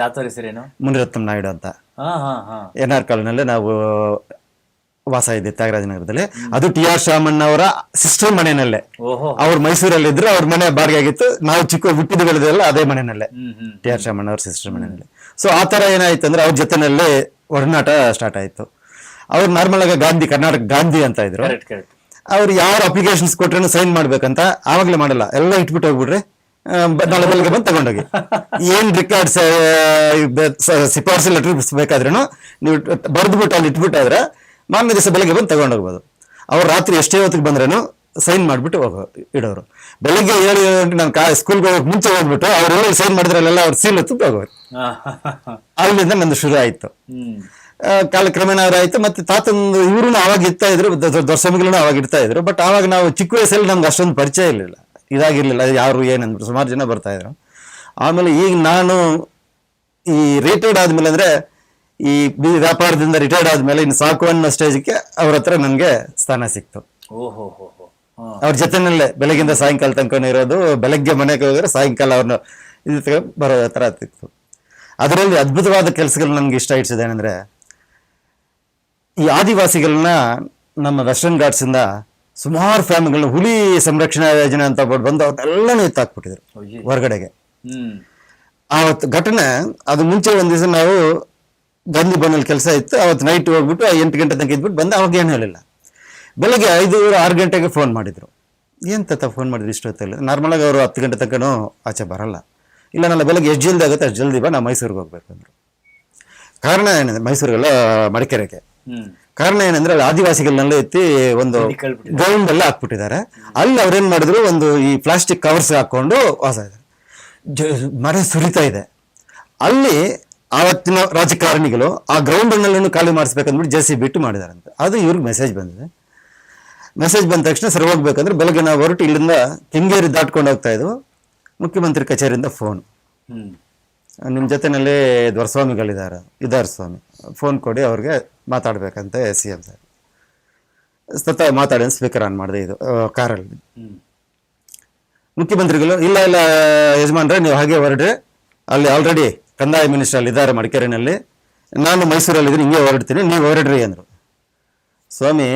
S3: ಮುನಿರತ್ನ ನಾಯ್ಡು ಅಂತ. ಎನ್ ಆರ್ ಕಾಲೋನಲ್ಲೇ ನಾವು ವಾಸ ಇದೆ ತ್ಯಾಗರಾಜನಗರದಲ್ಲಿ ಅದು ಟಿ ಆರ್ ಶಾಮಣ್ಣ ಅವರ ಸಿಸ್ಟರ್ ಮನೆಯಲ್ಲೇ. ಅವ್ರು ಮೈಸೂರಲ್ಲಿ ಇದ್ರು ಅವ್ರ ಮನೆ ಬಾಡಿಗೆ ಆಗಿತ್ತು. ನಾವು ಚಿಕ್ಕ ಹುಟ್ಟಿದ ಬೆಳೆದೆಲ್ಲ ಅದೇ ಮನೆಯಲ್ಲೇ. ಟಿ ಆರ್ ಶಾಮಣ್ಣ ಅವ್ರ ಸಿಸ್ಟರ್ ಮನೆಯಲ್ಲಿ. ಸೊ ಆ ಥರ ಏನಾಯ್ತು ಅಂದ್ರೆ ಅವ್ರ ಜೊತೆನಲ್ಲಿ ಒಡನಾಟ ಸ್ಟಾರ್ಟ್ ಆಯ್ತು. ಅವ್ರು ನಾರ್ಮಲ್ ಆಗಿ ಗಾಂಧಿ ಕರ್ನಾಟಕ ಗಾಂಧಿ ಅಂತ ಇದ್ರು. ಅವ್ರು ಯಾರು ಅಪ್ಲಿಕೇಶನ್ಸ್ ಕೊಟ್ರೇನು ಸೈನ್ ಮಾಡ್ಬೇಕಂತ ಆವಾಗಲೇ ಮಾಡಲ್ಲ. ಎಲ್ಲ ಇಟ್ಬಿಟ್ಟು ಬ- ನಾಳೆ ಬೆಳಗ್ಗೆ ಬಂದು ತಗೊಂಡೋಗಿ. ಏನ್ ರಿಕಾರ್ಡ್ಸ್ ಶಿಫಾರಸು ಲೆಟರ್ ಬೇಕಾದ್ರೂ ನೀವು ಬರೆದ್ಬಿಟ್ಟು ಅಲ್ಲಿ ಇಟ್ಬಿಟ್ಟಾದ್ರೆ ಮಾರನೇ ದಿವಸ ಬೆಳಗ್ಗೆ ಬಂದು ತಗೊಂಡೋಗ್ಬೋದು. ಅವ್ರು ರಾತ್ರಿ ಎಷ್ಟೇ ಹೊತ್ತಿಗೆ ಬಂದ್ರೇನು ಸೈನ್ ಮಾಡ್ಬಿಟ್ಟು ಹೋಗೋ ಇಡೋರು. ಬೆಳಗ್ಗೆ ಏಳು ಗಂಟೆ ನಾನು ಕಾ ಸ್ಕೂಲ್ಗೆ ಹೋಗೋಕೆ ಮುಂಚೆ ಹೋಗ್ಬಿಟ್ಟು ಅವ್ರು ಸೈನ್ ಮಾಡಿದ್ರಲ್ಲೆಲ್ಲ ಅವ್ರು ಸೀಲ್ ಹೊತ್ತು ಹೋಗೋರು. [laughs] ಅಲ್ಲಿಂದ ನಂದು ಶುರು ಆಯ್ತು. ಕಾಲಕ್ರಮೇಣ ಅವರಾಯ್ತು ಮತ್ತೆ ತಾತಂದು ಇವರು ಅವಾಗ ಇರ್ತಾ ಇದ್ರು ದೊಡ್ಡ ಅವಾಗ ಇರ್ತಾ ಇದ್ರು ಬಟ್ ಅವಾಗ ನಾವು ಚಿಕ್ಕ ವಯಸ್ಸಲ್ಲಿ ನಮ್ಗೆ ಅಷ್ಟೊಂದು ಪರಿಚಯ ಇರಲಿಲ್ಲ. ಇದಾಗಿರ್ಲಿಲ್ಲ ಯಾರು ಏನಂದ್ರು ಸುಮಾರು ಜನ ಬರ್ತಾ ಇದ್ರು. ಆಮೇಲೆ ಈಗ ನಾನು ಈ ರಿಟೈರ್ಡ್ ಆದ್ಮೇಲೆ ಅಂದ್ರೆ ಈ ವ್ಯಾಪಾರದಿಂದ ರಿಟೈರ್ಡ್ ಆದ್ಮೇಲೆ ಇನ್ನು ಸಾಕು ಅನ್ನೋ ಸ್ಟೇಜ್ಗೆ ಅವ್ರ ಹತ್ರ ನನಗೆ ಸ್ಥಾನ ಸಿಕ್ತು. ಅವ್ರ ಜೊತೆನಲ್ಲೇ ಬೆಳಗಿಂದ ಸಾಯಂಕಾಲ ತನಕ ಇರೋದು ಬೆಳಗ್ಗೆ ಮನೆಗೆ ಹೋದ್ರೆ ಸಾಯಂಕಾಲ ಅವ್ರನ್ನ ಬರೋ ಆಗ್ತಿತ್ತು. ಅದರಲ್ಲಿ ಅದ್ಭುತವಾದ ಕೆಲಸಗಳು ನನಗೆ ಇಷ್ಟ ಇಡ್ಸಿದೆ ಏನಂದ್ರೆ ಈ ಆದಿವಾಸಿಗಳನ್ನ ನಮ್ಮ ವೆಸ್ಟರ್ನ್ ಘಾಟ್ಸಿಂದ ಸುಮಾರು ಫ್ಯಾಮಿಲಿಗಳನ್ನ ಹುಲಿ ಸಂರಕ್ಷಣಾ ಯೋಜನೆ ಅಂತ ಬಂದು ಅವ್ರನ್ನೆಲ್ಲ ಎತ್ತಾಕ್ಬಿಟ್ಟಿದ್ರು. ಹೊರಗಡೆಗೆ. ಆವತ್ತು ಘಟನೆ ಅದು ಮುಂಚೆ ಒಂದು ದಿವಸ ನಾವು ಗಾಂಧಿ ಭವನಲ್ಲಿ ಕೆಲಸ ಇತ್ತು ಅವತ್ತು ನೈಟ್ ಹೋಗ್ಬಿಟ್ಟು ಎಂಟು ಗಂಟೆ ತನಕ ಇದ್ಬಿಟ್ಟು ಬಂದು ಅವಾಗ ಏನು ಹೇಳಿಲ್ಲ. ಬೆಳಗ್ಗೆ ಐದು ಆರು ಗಂಟೆಗೆ ಫೋನ್ ಮಾಡಿದ್ರು. ಏನು ತತ್ತ ಫೋನ್ ಮಾಡಿದ್ರು ಇಷ್ಟೊತ್ತಲ್ಲಿ? ನಾರ್ಮಲಾಗಿ ಅವರು ಹತ್ತು ಗಂಟೆ ತನಕನೂ ಆಚೆ ಬರಲ್ಲ. ಇಲ್ಲ ನಾನು ಬೆಳಗ್ಗೆ ಎಷ್ಟು ಜಲ್ದಿ ಆಗುತ್ತೆ ಅಷ್ಟು ಜಲ್ದಿ ಬಾ ನಾ ಮೈಸೂರಿಗೆ ಹೋಗ್ಬೇಕು ಅಂದ್ರು. ಕಾರಣ ಏನಂದ್ರೆ ಮೈಸೂರಿಗೆಲ್ಲ ಮಡಿಕೆರೆಗೆ. ಕಾರಣ ಏನಂದ್ರೆ ಅಲ್ಲಿ ಆದಿವಾಸಿಗಳನ್ನೆಲ್ಲ ಎತ್ತಿ ಒಂದು. ಗ್ರೌಂಡ್ ಎಲ್ಲ ಹಾಕ್ಬಿಟ್ಟಿದ್ದಾರೆ. ಅಲ್ಲಿ ಅವ್ರೇನ್ ಮಾಡಿದ್ರು? ಒಂದು ಈ ಪ್ಲಾಸ್ಟಿಕ್ ಕವರ್ಸ್ ಹಾಕೊಂಡು ವಾಸ ಇದೆ. ಜ- ಮಳೆ ಸುರಿತಾ ಇದೆ. ಅಲ್ಲಿ ಆವತ್ತಿನ ರಾಜಕಾರಣಿಗಳು ಆ ಗ್ರೌಂಡ್ ಅನ್ನೆಲ್ಲೂ ಖಾಲಿ ಮಾಡಿಸ್ಬೇಕಂದ್ಬಿಟ್ಟು ಜೆ ಸಿ ಬಿಟ್ಟು ಮಾಡಿದಾರಂತೆ. ಅದು ಇವ್ರಿಗೆ ಮೆಸೇಜ್ ಬಂದಿದೆ. ಮೆಸೇಜ್ ಬಂದ ತಕ್ಷಣ ಸರಿ ಹೋಗ್ಬೇಕಂದ್ರೆ ಬೆಳಗ್ಗೆ ನಾವು ಹೊರಟು ಇಲ್ಲಿಂದ ಕೆಂಗೇರಿ ದಾಟ್ಕೊಂಡು ಹೋಗ್ತಾ ಇದ್ವು. ಮುಖ್ಯಮಂತ್ರಿ ಕಚೇರಿಯಿಂದ ಫೋನ್ ನಿಮ್ಮ ಜೊತೆನಲ್ಲಿ ದೊರಸ್ವಾಮಿಗಳಿದ್ದಾರೆ ಇದ್ದಾರೆ ಸ್ವಾಮಿ. ಫೋನ್ ಕೊಡಿ ಅವ್ರಿಗೆ ಮಾತಾಡ್ಬೇಕಂತ ಸಿ ಎಂ ಸರ್ ಸತ ಮಾತಾಡಿ ಸ್ಪೀಕರ್ ಆನ್ ಮಾಡಿದೆ ಇದು ಕಾರಲ್ಲಿ. ಮುಖ್ಯಮಂತ್ರಿಗಳು ಇಲ್ಲ ಇಲ್ಲ ಯಜಮಾನ್ರೆ ನೀವು ಹಾಗೆ ಹೊರಡ್ರಿ. ಅಲ್ಲಿ ಆಲ್ರೆಡಿ ಕಂದಾಯ ಮಿನಿಸ್ಟರ್ ಅಲ್ಲಿ ಇದ್ದಾರೆ ಮಡಿಕೇರಿನಲ್ಲಿ. ನಾನು ಮೈಸೂರಲ್ಲಿ ಇದ್ದೀನಿ ಹಿಂಗೆ ಹೊರಡ್ತೀನಿ ನೀವು ಹೊರಡ್ರಿ ಅಂದರು. ಸ್ವಾಮಿ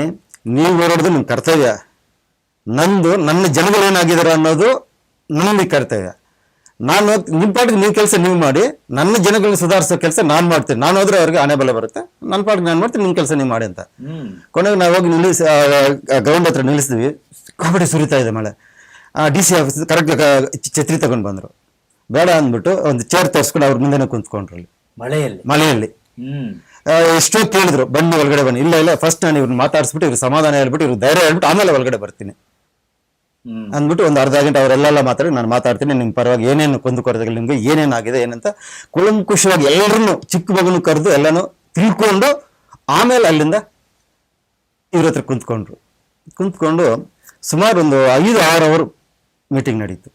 S3: ನೀವು ಹೊರಡೋದು ನಿಮ್ಮ ಕರ್ತವ್ಯ. ನಂದು ನನ್ನ ಜನಗಳು ಏನಾಗಿದ್ದಾರೆ ಅನ್ನೋದು ನನ್ನ ಕರ್ತವ್ಯ. ನಾನು ನಿಮ್ಮ ಪಾಟಿಗೆ ನೀವು ಕೆಲಸ ನೀವು ಮಾಡಿ ನನ್ನ ಜನಗಳನ್ನ ಸುಧಾರಿಸೋ ಕೆಲಸ ನಾನು ಮಾಡ್ತೀನಿ. ನಾನು ಹೋದ್ರೆ ಅವ್ರಿಗೆ ಹಣೆ ಬಲ ಬರುತ್ತೆ. ನನ್ನ ಪಾಟಿಗೆ ನಾನು ಮಾಡ್ತೀನಿ ನಿಮ್ಮ ಕೆಲಸ ನೀವು ಮಾಡಿ ಅಂತ. ಕೊನೆಗೆ ನಾವು ಹೋಗಿ ನಿಲ್ಲಿಸಿ ಗ್ರೌಂಡ್ ಹತ್ರ ನಿಲ್ಲಿಸಿದ್ವಿ ಕಬಡ್ಡಿ ಸುರಿತಾ ಇದೆ ಮಳೆ. ಡಿ ಸಿ ಆಫೀಸ್ ಕರೆಕ್ಟ್ ಛತ್ರಿ ತಗೊಂಡು ಬಂದರು. ಬೇಡ ಅಂದ್ಬಿಟ್ಟು ಒಂದು ಚೇರ್ ತೋರಿಸ್ಕೊಂಡು ಅವ್ರ ಮುಂದೆನೇ ಕುಂತ್ಕೊಂಡ್ರು ಅಲ್ಲಿ.
S1: ಮಳೆಯಲ್ಲಿ?
S3: ಮಳೆಯಲ್ಲಿ. ಎಷ್ಟೋ ಕೇಳಿದ್ರು ಬನ್ನಿ ಒಳಗಡೆ ಬನ್ನಿ. ಇಲ್ಲ ಇಲ್ಲ ಫಸ್ಟ್ ನಾನು ಇವ್ರನ್ನ ಮಾತಾಡಿಸ್ಬಿಟ್ಟು ಇವ್ರು ಸಮಾಧಾನ ಹೇಳ್ಬಿಟ್ಟು ಇವ್ರು ಧೈರ್ಯ ಹೇಳ್ಬಿಟ್ಟು ಆಮೇಲೆ ಒಳಗಡೆ ಬರ್ತೀನಿ. ಅಂದ್ಬಿಟ್ಟು ಒಂದು ಅರ್ಧ ಗಂಟೆ ಅವರೆಲ್ಲ ಮಾತಾಡಿ ನಾನು ಮಾತಾಡ್ತೀನಿ ನಿಮ್ಗೆ ಪರವಾಗಿ ಏನೇನು ಕುಂದುಕೊರತೆಗಳು ನಿಮಗೆ ಏನೇನಾಗಿದೆ ಏನಂತ ಕುಲಂಕುಷವಾಗಿ ಎಲ್ಲರನ್ನು ಚಿಕ್ಕ ಮಗನು ಕರೆದು ಎಲ್ಲನೂ ತಿಳ್ಕೊಂಡು ಆಮೇಲೆ ಅಲ್ಲಿಂದ ಇವ್ರ ಹತ್ರ ಕುಂತ್ಕೊಂಡ್ರು. ಕುಂತ್ಕೊಂಡು ಸುಮಾರು ಒಂದು ಐದು ಆರು ಅವರು ಮೀಟಿಂಗ್ ನಡೀತು.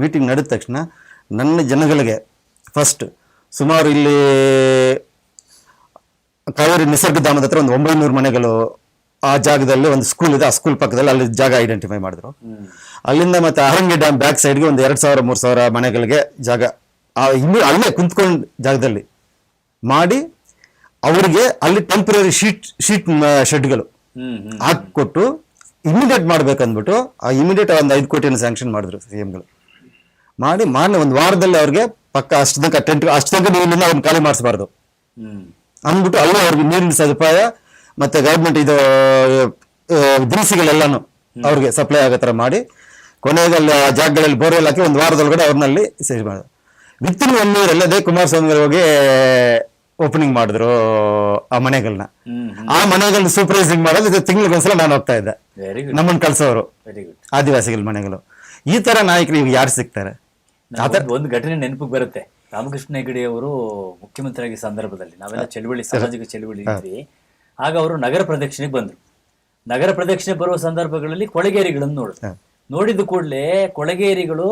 S3: ಮೀಟಿಂಗ್ ನಡೆದ ತಕ್ಷಣ ನನ್ನ ಜನಗಳಿಗೆ ಫಸ್ಟ್ ಸುಮಾರು ಇಲ್ಲಿ ಕಾವೇರಿ ನಿಸರ್ಗಧಾಮದ ಹತ್ರ ಒಂದು ಒಂಬೈನೂರು ಮನೆಗಳು ಆ ಜಾಗದಲ್ಲಿ ಒಂದು ಸ್ಕೂಲ್ ಇದೆ. ಆ ಸ್ಕೂಲ್ ಪಕ್ಕದಲ್ಲಿ ಅಲ್ಲಿ ಜಾಗ ಐಡೆಂಟಿಫೈ ಮಾಡಿದ್ರು. ಅಲ್ಲಿಂದ ಮತ್ತೆ ಅಹಂಗಿ ಡ್ಯಾಮ್ ಬ್ಯಾಕ್ ಸೈಡ್ಗೆ ಒಂದು ಎರಡು ಸಾವಿರ ಮೂರು ಸಾವಿರ ಮನೆಗಳಿಗೆ ಜಾಗ ಆ ಇನ್ನು ಅಲ್ಲೇ ಕುಂತ್ಕೊಂಡು ಜಾಗದಲ್ಲಿ ಮಾಡಿ ಅವರಿಗೆ ಅಲ್ಲಿ ಟೆಂಪ್ರರಿ ಶೀಟ್ ಶೀಟ್ ಶೆಡ್ಗಳು ಹಾಕ್ಕೊಟ್ಟು ಇಮಿಡಿಯೇಟ್ ಮಾಡ್ಬೇಕಂದ್ಬಿಟ್ಟು ಆ ಇಮಿಡಿಯೇಟ್ ಒಂದು ಐದು ಕೋಟಿನ ಸ್ಯಾಂಕ್ಷನ್ ಮಾಡಿದ್ರು ಸಿ ಎಂಗಳು ಮಾಡಿ ಮಾರನೇ ಒಂದು ವಾರದಲ್ಲಿ ಅವ್ರಿಗೆ ಪಕ್ಕ ಅಷ್ಟು ತನಕ ಟೆಂಟ್ ಅಷ್ಟು ತನಕ ನೀರಿನಿಂದ ಅವ್ರನ್ನ ಖಾಲಿ ಮಾಡಿಸಬಾರ್ದು. ಅಂದ್ಬಿಟ್ಟು ಅಲ್ಲೇ ಅವ್ರಿಗೆ ನೀರಿನ ಸದುಪಾಯ ಮತ್ತೆ ಗೌರ್ಮೆಂಟ್ ಇದು ದಿನಸಿಗಳೆಲ್ಲಾನು ಅವ್ರಿಗೆ ಸಪ್ಲೈ ಆಗೋ ಥರ ಮಾಡಿ ಕೊನೆಗೆ ಆ ಜಾಗಗಳಲ್ಲಿ ಬೋರ್ವೆಲ್ ಹಾಕಿ ಒಂದು ವಾರದೊಳಗಡೆ ಅವ್ರನ್ನಲ್ಲಿ ಸೇರಿ ಮಾಡಿದ್ರು ವಿತ್ತಿನ ಒಂದು ಅಲ್ಲದೆ ಕುಮಾರಸ್ವಾಮಿ ಹೋಗಿ ಓಪನಿಂಗ್ ಮಾಡಿದ್ರು ಆ ಮನೆಗಳನ್ನ ಆ ಮನೆಗಳನ್ನ ಸೂಪರ್ವೈಸಿಂಗ್ ಮಾಡೋದು ಇದು ತಿಂಗಳಿಗೊಂದ್ಸಲ ನಾನು ಹೋಗ್ತಾ ಇದ್ದೆ. ನಮ್ಮನ್ನು ಕಳ್ಸೋರು. ಆದಿವಾಸಿಗಳ ಮನೆಗಳು. ಈ ತರ ನಾಯಕರು ಇವಾಗ ಯಾರು ಸಿಗ್ತಾರೆ?
S1: ಒಂದು ಘಟನೆ ನೆನಪಿಗೆ ಬರುತ್ತೆ. ರಾಮಕೃಷ್ಣ ಹೆಗಡೆ ಅವರು ಮುಖ್ಯಮಂತ್ರಿಯಾಗಿ ಸಂದರ್ಭದಲ್ಲಿ ನಾವೆಲ್ಲ ಚಳುವಳಿ ಸಾಮಾಜಿಕ ಚಳುವಳಿ ಇದ್ವಿ. ಆಗ ಅವರು ನಗರ ಪ್ರದಕ್ಷಿಣೆಗೆ ಬಂದರು. ನಗರ ಪ್ರದಕ್ಷಿಣೆ ಬರುವ ಸಂದರ್ಭಗಳಲ್ಲಿ ಕೊಳಗೇರಿಗಳನ್ನು ನೋಡಿದ್ರು. ನೋಡಿದ ಕೂಡಲೇ ಕೊಳಗೇರಿಗಳು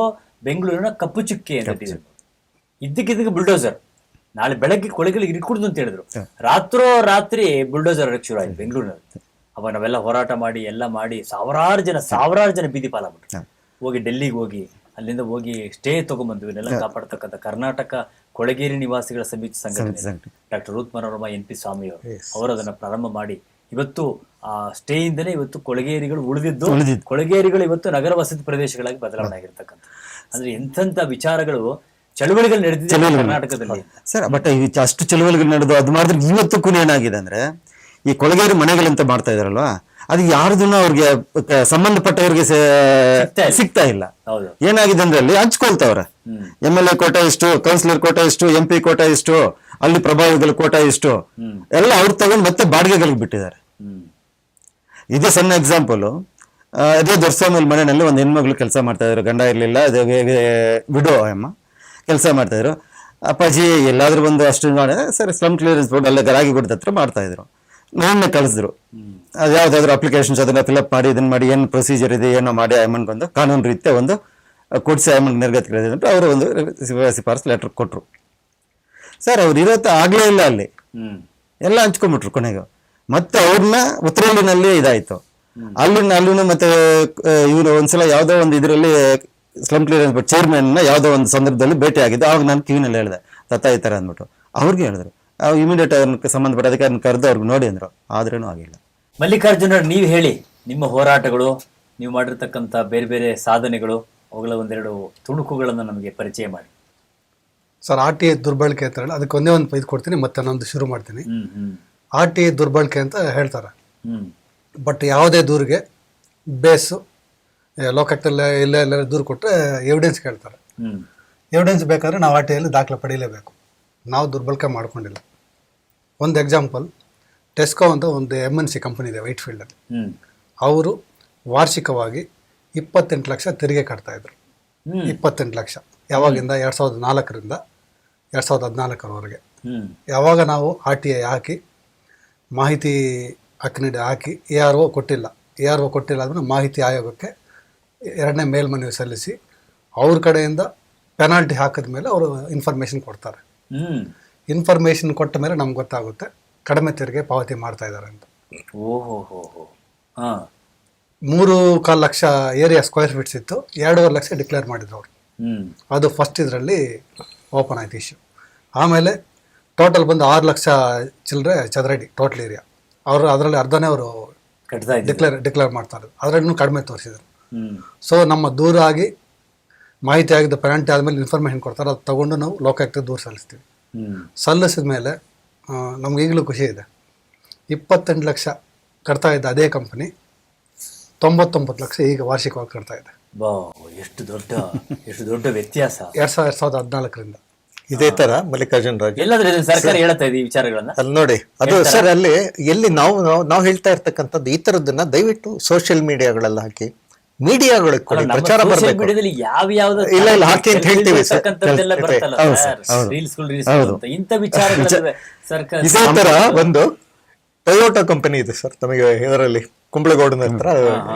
S1: ಬೆಂಗಳೂರಿನ ಕಪ್ಪು ಚುಕ್ಕೆ ಅಂತ ಇದ್ದಕ್ಕಿದ್ದಕ್ಕೆ ಬುಲ್ಡೋಸರ್. ನಾಳೆ ಬೆಳಗ್ಗೆ ಕೊಳಗೇರಿಗೆ ಇರಿಕೂಡ್ದು ಅಂತ ಹೇಳಿದ್ರು. ರಾತ್ರೋ ರಾತ್ರಿ ಬುಲ್ಡೋಸರ್ ಶುರು ಆಯ್ತು ಬೆಂಗಳೂರಿನಲ್ಲಿ. ಅವ ನಾವೆಲ್ಲ ಹೋರಾಟ ಮಾಡಿ ಎಲ್ಲ ಮಾಡಿ ಸಾವಿರಾರು ಜನ ಸಾವಿರಾರು ಜನ ಬೀದಿ ಪಾಲಾಗ್ಬಿಟ್ರು. ಹೋಗಿ ಡೆಲ್ಲಿಗೆ ಹೋಗಿ ಅಲ್ಲಿಂದ ಹೋಗಿ ಸ್ಟೇ ತಗೊಂಡ್ಬಂದು ಇವನ್ನೆಲ್ಲ ಕಾಪಾಡ್ತಕ್ಕಂಥ ಕರ್ನಾಟಕ ಕೊಳಗೇರಿ ನಿವಾಸಿಗಳ ಸಮಿತಿ ಸಂಘಟನೆ doctor Ruth Manorama N P Swamy ಅವರು. ಅವರು ಅದನ್ನ ಪ್ರಾರಂಭ ಮಾಡಿ ಇವತ್ತು ಆ ಸ್ಟೇ ಇಂದಲೇ ಇವತ್ತು ಕೊಳಗೇರಿಗಳು ಉಳಿದಿದ್ದು ಕೊಳಗೇರಿಗಳು ಇವತ್ತು ನಗರ ವಸತಿ ಪ್ರದೇಶಗಳಾಗಿ ಬದಲಾವಣೆ ಆಗಿರ್ತಕ್ಕಂಥ ಅಂದ್ರೆ ಎಂತೆಂತ ವಿಚಾರಗಳು ಚಳುವಳಿಗಳು ನಡೆದಿದೆ ಕರ್ನಾಟಕದಲ್ಲಿ.
S3: ಸರ್ ಬಟ್ ಅಷ್ಟು ಚಳುವಳಿಗಳು ನಡೆದು ಅದು ಮಾಡಿದ್ರೆ ಇವತ್ತು ಏನಾಗಿದೆ ಅಂದ್ರೆ ಈ ಕೊಳಗೇರಿ ಮನೆಗಳಂತ ಮಾಡ್ತಾ ಇದಾರಲ್ವಾ? ಅದು ಯಾರ್ದನ್ನ ಅವ್ರಿಗೆ ಕ- ಸಂಬಂಧಪಟ್ಟವ್ರಿಗೆ ಸೆ- ಸಿಗ್ತಾ ಇಲ್ಲ. ಏನಾಗಿದೆ ಅಂದ್ರೆ ಅಲ್ಲಿ ಹಂಚ್ಕೊಳ್ತಾವ್ರೆ.
S1: M
S3: M L A quota ಇಷ್ಟು ಕೌನ್ಸಿಲರ್ ಕೋಟ ಇಷ್ಟು ಎಂ ಪಿ ಕೋಟ ಇಷ್ಟು ಅಲ್ಲಿ ಪ್ರಭಾವಿಗಳ ಕೋಟ ಇಷ್ಟು ಎಲ್ಲ ಅವ್ರು ತಗೊಂಡು ಮತ್ತೆ ಬಾಡಿಗೆಗಳಿಗೆ ಬಿಟ್ಟಿದ್ದಾರೆ. ಇದು ಸಣ್ಣ ಎಕ್ಸಾಂಪಲ್ ಅದೇ ದೊರ್ಸಾಮಲ್ ಮನೆಯಲ್ಲಿ ಒಂದು ಹೆಣ್ಮಗಳು ಕೆಲಸ ಮಾಡ್ತಾ ಇದ್ರು. ಗಂಡ ಇರಲಿಲ್ಲ ವಿಡೋ ಅಮ್ಮ ಕೆಲಸ ಮಾಡ್ತಾ ಇದ್ರು. ಅಪ್ಪಾಜಿ ಎಲ್ಲಾದ್ರೂ ಒಂದು ಅಷ್ಟು ಮಾಡಿದ್ರೆ ಸರಿ ಸ್ಲಮ್ ಕ್ಲಿಯರೆನ್ಸ್ ಬೋರ್ಡ್ ಅಲ್ಲೇ ಗರಾಗಿ ಗುಡ್ಡ ಹತ್ರ ಮಾಡ್ತಾ ಇದ್ರು. ನನ್ನ ಕಳಿಸಿದ್ರು. ಅದು ಯಾವ್ದಾದ್ರು ಅಪ್ಲಿಕೇಶನ್ಸ್ ಅದನ್ನ ಫಿಲಪ್ ಮಾಡಿ ಇದನ್ನ ಮಾಡಿ ಏನು ಪ್ರೊಸೀಜರ್ ಇದೆ ಏನೋ ಮಾಡಿ ಅಮ್ಮನ್ಗೊಂದು ಕಾನೂನು ರೀತಿಯ ಒಂದು ಕೊಡಿಸಿ ಅಮೌಂಟ್ ನಿರ್ಗತಿ ಅಂತ ಅವರು ಒಂದು ಶಿಫಾರಸು ಲೆಟರ್ ಕೊಟ್ಟರು ಸರ್ ಅವ್ರು ಇರೋತ್ತ ಆಗ್ಲೇ ಇಲ್ಲ ಅಲ್ಲಿ. ಎಲ್ಲ ಹಂಚ್ಕೊಂಡ್ಬಿಟ್ರು ಕೊನೆಗೆ. ಮತ್ತೆ ಅವ್ರನ್ನ ಉತ್ತರಾಳಿನಲ್ಲಿ ಇದಾಯಿತು. ಅಲ್ಲಿನ ಅಲ್ಲಿನೂ ಮತ್ತೆ ಇವರು ಒಂದ್ಸಲ ಯಾವುದೋ ಒಂದು ಇದರಲ್ಲಿ ಸ್ಲಮ್ ಕ್ಲಿಯರೆನ್ಸ್ ಚೇರ್ಮನ್ನ ಯಾವುದೋ ಒಂದು ಸಂದರ್ಭದಲ್ಲಿ ಭೇಟಿ ಆಗಿದ್ದು ಆವಾಗ ನಾನು ಕಿವಿನಲ್ಲಿ ಹೇಳಿದೆ ತತ್ತ ಈ ತರ ಅಂದ್ಬಿಟ್ಟು. ಅವ್ರಿಗೆ ಹೇಳಿದ್ರು. ಇಮಿಡಿಯೇಟ್ ಅವ್ರನ್ನ ಸಂಬಂಧಪಟ್ಟ ಅದಕ್ಕೆ ಕರೆದು ಅವ್ರಿಗೆ ನೋಡಿ ಅಂದ್ರು. ಆದ್ರೂ ಆಗಿಲ್ಲ.
S1: ಮಲ್ಲಿಕಾರ್ಜುನ ನೀವು ಹೇಳಿ ನಿಮ್ಮ ಹೋರಾಟಗಳು ನೀವು ಮಾಡಿರ್ತಕ್ಕಂಥ ಬೇರೆ ಬೇರೆ ಸಾಧನೆಗಳು ಅವುಗಳ ಒಂದೆರಡು ತುಣುಕುಗಳನ್ನು ನಮಗೆ ಪರಿಚಯ ಮಾಡಿ.
S4: ಸರ್ ಆರ್ ಟಿ ಐ ದುರ್ಬಳಕೆ ಅಂತ ಹೇಳಿ ಅದಕ್ಕೆ ಒಂದೇ ಒಂದು ಇದು ಕೊಡ್ತೀನಿ ಮತ್ತೆ ನಾನೊಂದು ಶುರು ಮಾಡ್ತೀನಿ.
S1: ಹ್ಮ್ ಹ್ಮ್.
S4: ಆರ್ ಟಿ ಐ ದುರ್ಬಳಕೆ ಅಂತ ಹೇಳ್ತಾರೆ.
S1: ಹ್ಮ್.
S4: ಬಟ್ ಯಾವುದೇ ದೂರಿಗೆ ಬೇಸು ಇಲ್ಲ ಎಲ್ಲ ಎಲ್ಲರೂ ದೂರು ಕೊಟ್ಟರೆ ಎವಿಡೆನ್ಸ್ ಕೇಳ್ತಾರೆ.
S1: ಹ್ಮ್.
S4: ಎವಿಡೆನ್ಸ್ ಬೇಕಾದ್ರೆ ನಾವು ಆರ್ ಟಿ ಐಲಿ ದಾಖಲೆ ಪಡೀಲೇಬೇಕು. ನಾವು ದುರ್ಬಳಕೆ ಮಾಡ್ಕೊಂಡಿಲ್ಲ. ಒಂದು ಎಕ್ಸಾಂಪಲ್ ಟೆಸ್ಕೋ ಅಂತ ಒಂದು ಎಂ ಎನ್ ಸಿ ಕಂಪನಿ ಇದೆ ವೈಟ್ ಫೀಲ್ಡಲ್ಲಿ ಅವರು ವಾರ್ಷಿಕವಾಗಿ ಇಪ್ಪತ್ತೆಂಟು ಲಕ್ಷ ತೆರಿಗೆ ಕಟ್ತಾಯಿದ್ರು
S1: ಇದ್ರು.
S4: ಇಪ್ಪತ್ತೆಂಟು ಲಕ್ಷ. ಯಾವಾಗಿಂದ? ಎರಡು ಸಾವಿರದ ನಾಲ್ಕರಿಂದ ಎರಡು ಸಾವಿರದ ಹದಿನಾಲ್ಕರವರೆಗೆ. ಯಾವಾಗ ನಾವು ಆರ್ ಟಿ ಐ ಹಾಕಿ ಮಾಹಿತಿ ಹಕ್ಕಿನಡಿ ಹಾಕಿ ಎ ಆರ್ ಒ ಕೊಟ್ಟಿಲ್ಲ. ಎ ಆರ್ ಒ ಕೊಟ್ಟಿಲ್ಲ ಅಂದರೆ ಮಾಹಿತಿ ಆಯೋಗಕ್ಕೆ ಎರಡನೇ ಮೇಲ್ಮನವಿ ಸಲ್ಲಿಸಿ ಅವ್ರ ಕಡೆಯಿಂದ ಪೆನಾಲ್ಟಿ ಹಾಕಿದ ಮೇಲೆ ಅವರು ಇನ್ಫಾರ್ಮೇಷನ್ ಕೊಡ್ತಾರೆ. ಇನ್ಫಾರ್ಮೇಷನ್ ಕೊಟ್ಟ ಮೇಲೆ ನಮ್ಗೆ ಗೊತ್ತಾಗುತ್ತೆ. ಕಡಿಮೆ ತೆರಿಗೆ ಪಾವತಿ ಮಾಡ್ತಾ ಇದ್ದಾರೆ ಅಂತ.
S1: ಓಹೋ ಹೋ.
S4: ಮೂರು ಕಾಲು ಲಕ್ಷ ಏರಿಯಾ ಸ್ಕ್ವೇರ್ ಫೀಟ್ಸ್ ಇತ್ತು. ಎರಡೂವರೆ ಲಕ್ಷ ಡಿಕ್ಲೇರ್ ಮಾಡಿದ್ರು ಅವರು. ಅದು ಫಸ್ಟ್ ಇದರಲ್ಲಿ ಓಪನ್ ಆಯ್ತು ಇಶ್ಯೂ ಆಮೇಲೆ ಟೋಟಲ್ ಬಂದು ಆರು ಲಕ್ಷ ಚಿಲ್ಲರೆ ಚದರಡಿ ಟೋಟಲ್ ಏರಿಯಾ ಅವರು ಅದರಲ್ಲಿ ಅರ್ಧನೇ ಅವರು ಡಿಕ್ಲೇರ್ ಡಿಕ್ಲೇರ್ ಮಾಡ್ತಾರೆ ಅದರಲ್ಲಿ ಕಡಿಮೆ ತೋರಿಸಿದ್ರು ಸೊ ನಮ್ಮ ದೂರ ಆಗಿ ಮಾಹಿತಿ ಆಗಿದ್ದ ಪೆನಾಲ್ಟಿ ಆದಮೇಲೆ ಇನ್ಫಾರ್ಮೇಷನ್ ಕೊಡ್ತಾರೆ. ಅದು ತಗೊಂಡು ನಾವು ಲೋಕಾಯುಕ್ತ ದೂರ ಸಲ್ಲಿಸ್ತೀವಿ ಸಲ್ಲಿಸಿದ ಮೇಲೆ ನಮ್ಗೆ ಈಗಲೂ ಖುಷಿ ಇದೆ. ಇಪ್ಪತ್ತೆಂಟು ಲಕ್ಷ ಕಟ್ತಾ ಇದ್ದ ಅದೇ ಕಂಪನಿ ತೊಂಬತ್ತೊಂಬತ್ತು ಲಕ್ಷ ಈಗ ವಾರ್ಷಿಕವಾಗಿ ಕಟ್ತಾ ಇದೆ.
S1: ಬಾ ಎಷ್ಟು ದೊಡ್ಡ ಎಷ್ಟು ದೊಡ್ಡ ವ್ಯತ್ಯಾಸ.
S4: ಎರಡು ಸಾವಿರ ಎರಡು ಸಾವಿರದ ಹದಿನಾಲ್ಕರಿಂದ.
S2: ಇದೇ ತರ ಮಲ್ಲಿಕಾರ್ಜುನ್ ರಾಜ್.
S1: ಎಲ್ಲಾದ್ರೂ ಇದನ್ನ ಸರ್ಕಾರ ಹೇಳ್ತಾ ಇದೆ ಈ ವಿಚಾರಗಳನ್ನ?
S2: ಅಲ್ಲಿ ನೋಡಿ ಅದು ಸರ್ ಅಲ್ಲಿ ಎಲ್ಲಿ ನಾವು ನಾವು- ನಾವು ಹೇಳ್ತಾ ಇರ್ತಕ್ಕಂಥದ್ದು ಈ ತರದನ್ನ ದಯವಿಟ್ಟು ಸೋಷಿಯಲ್ ಮೀಡಿಯಾಗಳೆಲ್ಲ ಹಾಕಿ. ಮೀಡಿಯಾಗಳಿಗೆ ಕೊಡಿ ಪ್ರಚಾರ ಬರಬೇಕು.
S1: ಯಾವ ಯಾವ
S2: ಇಲ್ಲ, ಇಲ್ಲ, ಹಾಕಿ ಅಂತ ಹೇಳ್ತೀವಿ ಸರ್.
S1: ಇಂಥ
S2: ಇದೇ ತರ ಒಂದು ಟೊಯೋಟಾ ಕಂಪನಿ ಇದೆ ಸರ್ ತಮಗೆ ಇದರಲ್ಲಿ ಕುಂಬಳಗೌಡನ ಹತ್ರ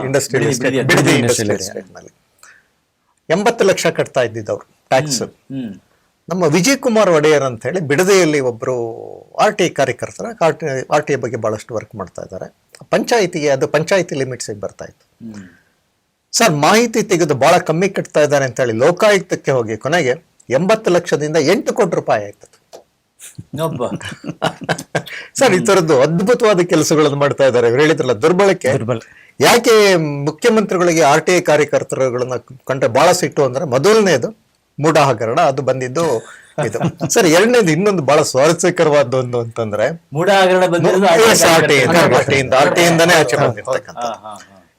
S2: ಇಂಡಸ್ಟ್ರಿಯಲ್
S1: ಬಿಡದಿ,
S2: ಇಂಡಸ್ಟ್ರಿಯಲ್ ಎಸ್ಟೇಟ್ನಲ್ಲಿ ಎಂಬತ್ತು ಲಕ್ಷ ಕಟ್ತಾ ಇದ್ದಿದ್ದವ್ರು ಟ್ಯಾಕ್ಸ್ ನಮ್ಮ ವಿಜಯ್ ಕುಮಾರ್ ಒಡೆಯರ್ ಅಂತ ಹೇಳಿ ಬಿಡದೆಯಲ್ಲಿ ಒಬ್ಬರು ಆರ್ ಟಿ ಐ ಕಾರ್ಯಕರ್ತರ ಆರ್ ಟಿ ಐ ಬಗ್ಗೆ ಬಹಳಷ್ಟು ವರ್ಕ್ ಮಾಡ್ತಾ ಇದ್ದಾರೆ. ಪಂಚಾಯಿತಿಗೆ ಅದು ಪಂಚಾಯಿತಿ ಲಿಮಿಟ್ಸಿಗೆ ಬರ್ತಾ ಇತ್ತು. ಸರ್ ಮಾಹಿತಿ ತೆಗೆದು ಬಹಳ ಕಮ್ಮಿ ಕಟ್ತಾ ಇದ್ದಾರೆ ಅಂತ ಹೇಳಿ ಲೋಕಾಯುಕ್ತಕ್ಕೆ ಹೋಗಿ ಕೊನೆಗೆ ಎಂಬತ್ತು ಲಕ್ಷದಿಂದ ಎಂಟು ಕೋಟಿ ರೂಪಾಯಿ
S1: ಆಯ್ತು [laughs]
S2: ಸರ್ ಈ ತರದ್ದು ಅದ್ಭುತವಾದ ಕೆಲಸಗಳನ್ನು ಮಾಡ್ತಾ ಇದ್ದಾರೆ. ಇವ್ರು ಹೇಳಿದ್ರಲ್ಲ ದುರ್ಬಳಕೆ. ಯಾಕೆ ಮುಖ್ಯಮಂತ್ರಿಗಳಿಗೆ ಆರ್ ಟಿ ಐ ಕಾರ್ಯಕರ್ತರುಗಳನ್ನ ಕಂಡ್ರೆ ಬಹಳ ಸಿಟ್ಟು ಅಂದ್ರೆ ಮೊದಲನೇದು ಮೂಢ ಹಗರಣ ಅದು ಬಂದಿದ್ದು ಇದು. [laughs] ಸರ್ ಎರಡನೇದು ಇನ್ನೊಂದು ಬಹಳ ಸ್ವಾರಸ್ಯಕರವಾದ ಒಂದು ಅಂತಂದ್ರೆ ಆರ್ ಟಿ ಆರ್ ಟಿ ಇಂದಾನೇ ಆಚೆ [laughs] ಬಂದಿರ್ತಕ್ಕಂಥ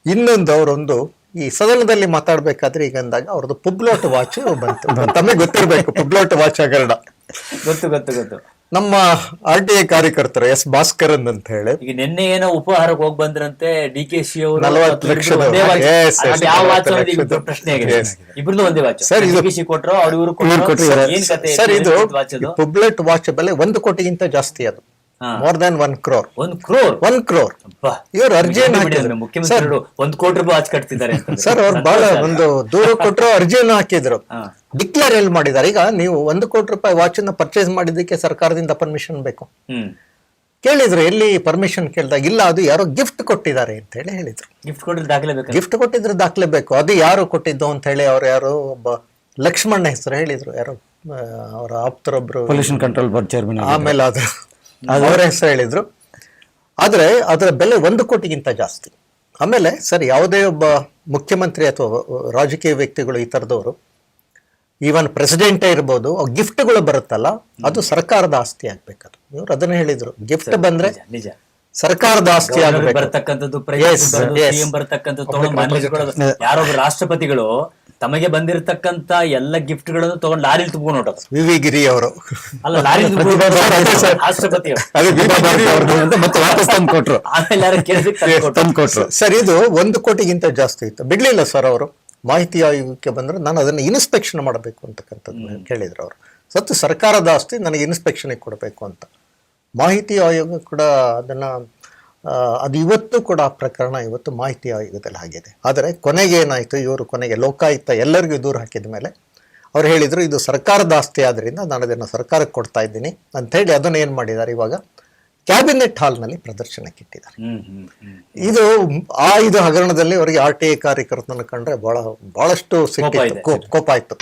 S2: ಇನ್ನೊಂದು ಅವರೊಂದು ಈ ಸದನದಲ್ಲಿ ಮಾತಾಡ್ಬೇಕಾದ್ರೆ ಈಗ ಅಂದಾಗ ಅವ್ರದ್ದು ಪುಬ್ಲೋಟ್ ವಾಚ್ ಬಂತು. ತಮಗೆ ಗೊತ್ತಿರಬೇಕು ಪುಬ್ಲೋಟ್ ವಾಚ್ ಹಗರಣ
S1: ಗೊತ್ತು ಗೊತ್ತು ಗೊತ್ತು.
S2: ನಮ್ಮ ಆರ್ ಟಿ ಐ ಕಾರ್ಯಕರ್ತರು ಎಸ್ ಭಾಸ್ಕರನ್ ಅಂತ ಹೇಳಿ.
S1: ಈಗ ನಿನ್ನೆ ಏನೋ ಉಪಹಾರಕ್ಕೆ ಹೋಗಿ ಬಂದ್ರಂತೆ ಡಿ ಕೆ ಸಿ ಅವರು
S2: ನಲವತ್ತು
S1: ಈಗ ಪ್ರಶ್ನೆ ಇಬ್ರು ಒಂದೇ ವಾಚ್
S2: ಸರ್ ಇದು-
S1: ಡಿ ಅವ್ರ ಕೊಟ್ರು ಅವ್ರು ಇವರು
S2: ಸರ್ ಇದು ಪುಬ್ಲೆಟ್ ವಾಚ್ ಬೆಲೆ ಒಂದು ಕೋಟಿಗಿಂತ ಜಾಸ್ತಿ ಅದು. ಮೋರ್ ದನ್ ಒನ್ ಕ್ರೋರ್
S1: ಒಂದ್ ಕ್ರೋರ್
S2: ಒನ್ ಕ್ರೋರ್. ಇವ್ರು ಹಾಕಿದ್ರು.
S1: ಮುಖ್ಯಮಂತ್ರಿಗಳು ಒಂದ್ ಕೋಟಿ ರೂಪಾಯಿ ಆಚೆ ಕಟ್ತಿದ್ದಾರೆ.
S2: ಸರ್ ಅವ್ರು ಬಹಳ. ಒಂದು ದೂರು ಕೊಟ್ಟರು ಅರ್ಜಿಯನ್ನು ಹಾಕಿದ್ರು. ಡಿಕ್ಲೇರ್ ಎಲ್ಲಿ ಮಾಡಿದ್ದಾರೆ? ಈಗ ನೀವು ಒಂದು ಕೋಟಿ ರೂಪಾಯಿ ವಾಚ್ ಅನ್ನ ಪರ್ಚೇಸ್ ಮಾಡಿದ್ದಕ್ಕೆ ಸರ್ಕಾರದಿಂದ ಪರ್ಮಿಷನ್ ಬೇಕು. ಕೇಳಿದ್ರು ಎಲ್ಲಿ ಪರ್ಮಿಷನ್ ಕೇಳಿದಾಗ ಇಲ್ಲ ಅದು ಯಾರೋ ಗಿಫ್ಟ್ ಕೊಟ್ಟಿದ್ದಾರೆ ಅಂತ ಹೇಳಿ ಹೇಳಿದ್ರು.
S1: ಗಿಫ್ಟ್ ಕೊಟ್ಟಿದ್ರೆ ದಾಖಲೆ ಬೇಕು?
S2: ಗಿಫ್ಟ್ ಕೊಟ್ಟಿದ್ರೆ ದಾಖಲೆ ಬೇಕು. ಅದು ಯಾರು ಕೊಟ್ಟಿದ್ದು ಅಂತ ಹೇಳಿ ಅವ್ರು ಯಾರು ಒಬ್ಬ ಲಕ್ಷ್ಮಣ್ಣ ಹೆಸರು ಹೇಳಿದ್ರು. ಯಾರೋ ಅವರ ಆಪ್ತರೊಬ್ರು
S3: ಪೊಲ್ಯೂಷನ್ ಕಂಟ್ರೋಲ್ ಬೋರ್ಡ್ ಚೇರ್ಮನ್
S2: ಆಮೇಲೆ ಅದು ಅವರ ಹೆಸರು ಹೇಳಿದ್ರು. ಆದ್ರೆ ಅದರ ಬೆಲೆ ಒಂದು ಕೋಟಿಗಿಂತ ಜಾಸ್ತಿ. ಆಮೇಲೆ ಸರ್ ಯಾವುದೇ ಒಬ್ಬ ಮುಖ್ಯಮಂತ್ರಿ ಅಥವಾ ರಾಜಕೀಯ ವ್ಯಕ್ತಿಗಳು ಈ ಥರದವರು ಈವನ್ ಪ್ರೆಸಿಡೆಂಟೇ ಇರ್ಬೋದು ಗಿಫ್ಟ್ಗಳು ಬರುತ್ತಲ್ಲ ಅದು ಸರ್ಕಾರದ ಆಸ್ತಿ ಆಗ್ಬೇಕದು. ಇವ್ರು ಅದನ್ನ ಹೇಳಿದ್ರು. ಗಿಫ್ಟ್ ಬಂದ್ರೆ
S1: ನಿಜ,
S2: ಸರ್ಕಾರದ ಆಸ್ತಿ
S1: ಬರ್ತಕ್ಕಂಥದ್ದು ಯಾರೊಬ್ಬ ರಾಷ್ಟ್ರಪತಿಗಳು ತಮಗೆ ಬಂದಿರತಕ್ಕಂತ ಎಲ್ಲ ಗಿಫ್ಟ್ಗಳನ್ನು ತಗೊಂಡು ಲಾರಿಲಿ ತುಂಬ್ಕೊಂಡು ಹೊಟ್ಟೋದು
S2: ವಿ ವಿ ಗಿರಿ ಅವರು.
S1: ಅಲ್ಲ ಲಾರಿ ರಾಷ್ಟ್ರಪತಿ
S3: ಮತ್ತೆ ವಾಪಸ್ ತಂದು ಕೊಟ್ರು
S1: ಆಮೇಲೆ ಯಾರು ಕೇಳಿದಕ್ಕೆ
S3: ತಂದು ಕೊಟ್ರು
S2: ಸರ್ ಇದು ಒಂದು ಕೋಟಿಗಿಂತ ಜಾಸ್ತಿ ಇತ್ತು. ಬಿಡ್ಲಿಲ್ಲ ಸರ್ ಅವರು. ಮಾಹಿತಿ ಆಯೋಗಕ್ಕೆ ಬಂದ್ರೆ ನಾನು ಅದನ್ನ ಇನ್ಸ್ಪೆಕ್ಷನ್ ಮಾಡಬೇಕು ಅಂತಕ್ಕಂಥದ್ದು ಕೇಳಿದ್ರು ಅವರು. ಸತ್ತು ಸರ್ಕಾರದ ಆಸ್ತಿ ನನಗೆ ಇನ್ಸ್ಪೆಕ್ಷನ್ ಕೊಡಬೇಕು ಅಂತ. ಮಾಹಿತಿ ಆಯೋಗ ಕೂಡ ಅದನ್ನ ಅದು ಇವತ್ತು ಕೂಡ ಆ ಪ್ರಕರಣ ಇವತ್ತು ಮಾಹಿತಿ ಆಯೋಗದಲ್ಲಿ ಆಗಿದೆ. ಆದರೆ ಕೊನೆಗೆ ಏನಾಯಿತು? ಇವರು ಕೊನೆಗೆ ಲೋಕಾಯುಕ್ತ ಎಲ್ಲರಿಗೂ ದೂರ ಹಾಕಿದ ಮೇಲೆ ಅವ್ರು ಹೇಳಿದರು ಇದು ಸರ್ಕಾರದ ಆಸ್ತಿ ಆದ್ದರಿಂದ ನಾನು ಅದನ್ನು ಸರ್ಕಾರಕ್ಕೆ ಕೊಡ್ತಾ ಇದ್ದೀನಿ ಅಂತ ಹೇಳಿ ಅದನ್ನ ಏನು ಮಾಡಿದ್ದಾರೆ? ಇವಾಗ ಕ್ಯಾಬಿನೆಟ್ ಹಾಲ್ನಲ್ಲಿ ಪ್ರದರ್ಶನಕ್ಕೆ ಇಟ್ಟಿದ್ದಾರೆ. ಇದು ಆ ಇದು ಹಗರಣದಲ್ಲಿ ಅವರಿಗೆ ಆರ್ ಟಿ ಐ ಕಾರ್ಯಕರ್ತನ ಕಂಡ್ರೆ ಬಹಳ ಬಹಳಷ್ಟು. ಕೋ- ಕೋಪ ಆಯ್ತು.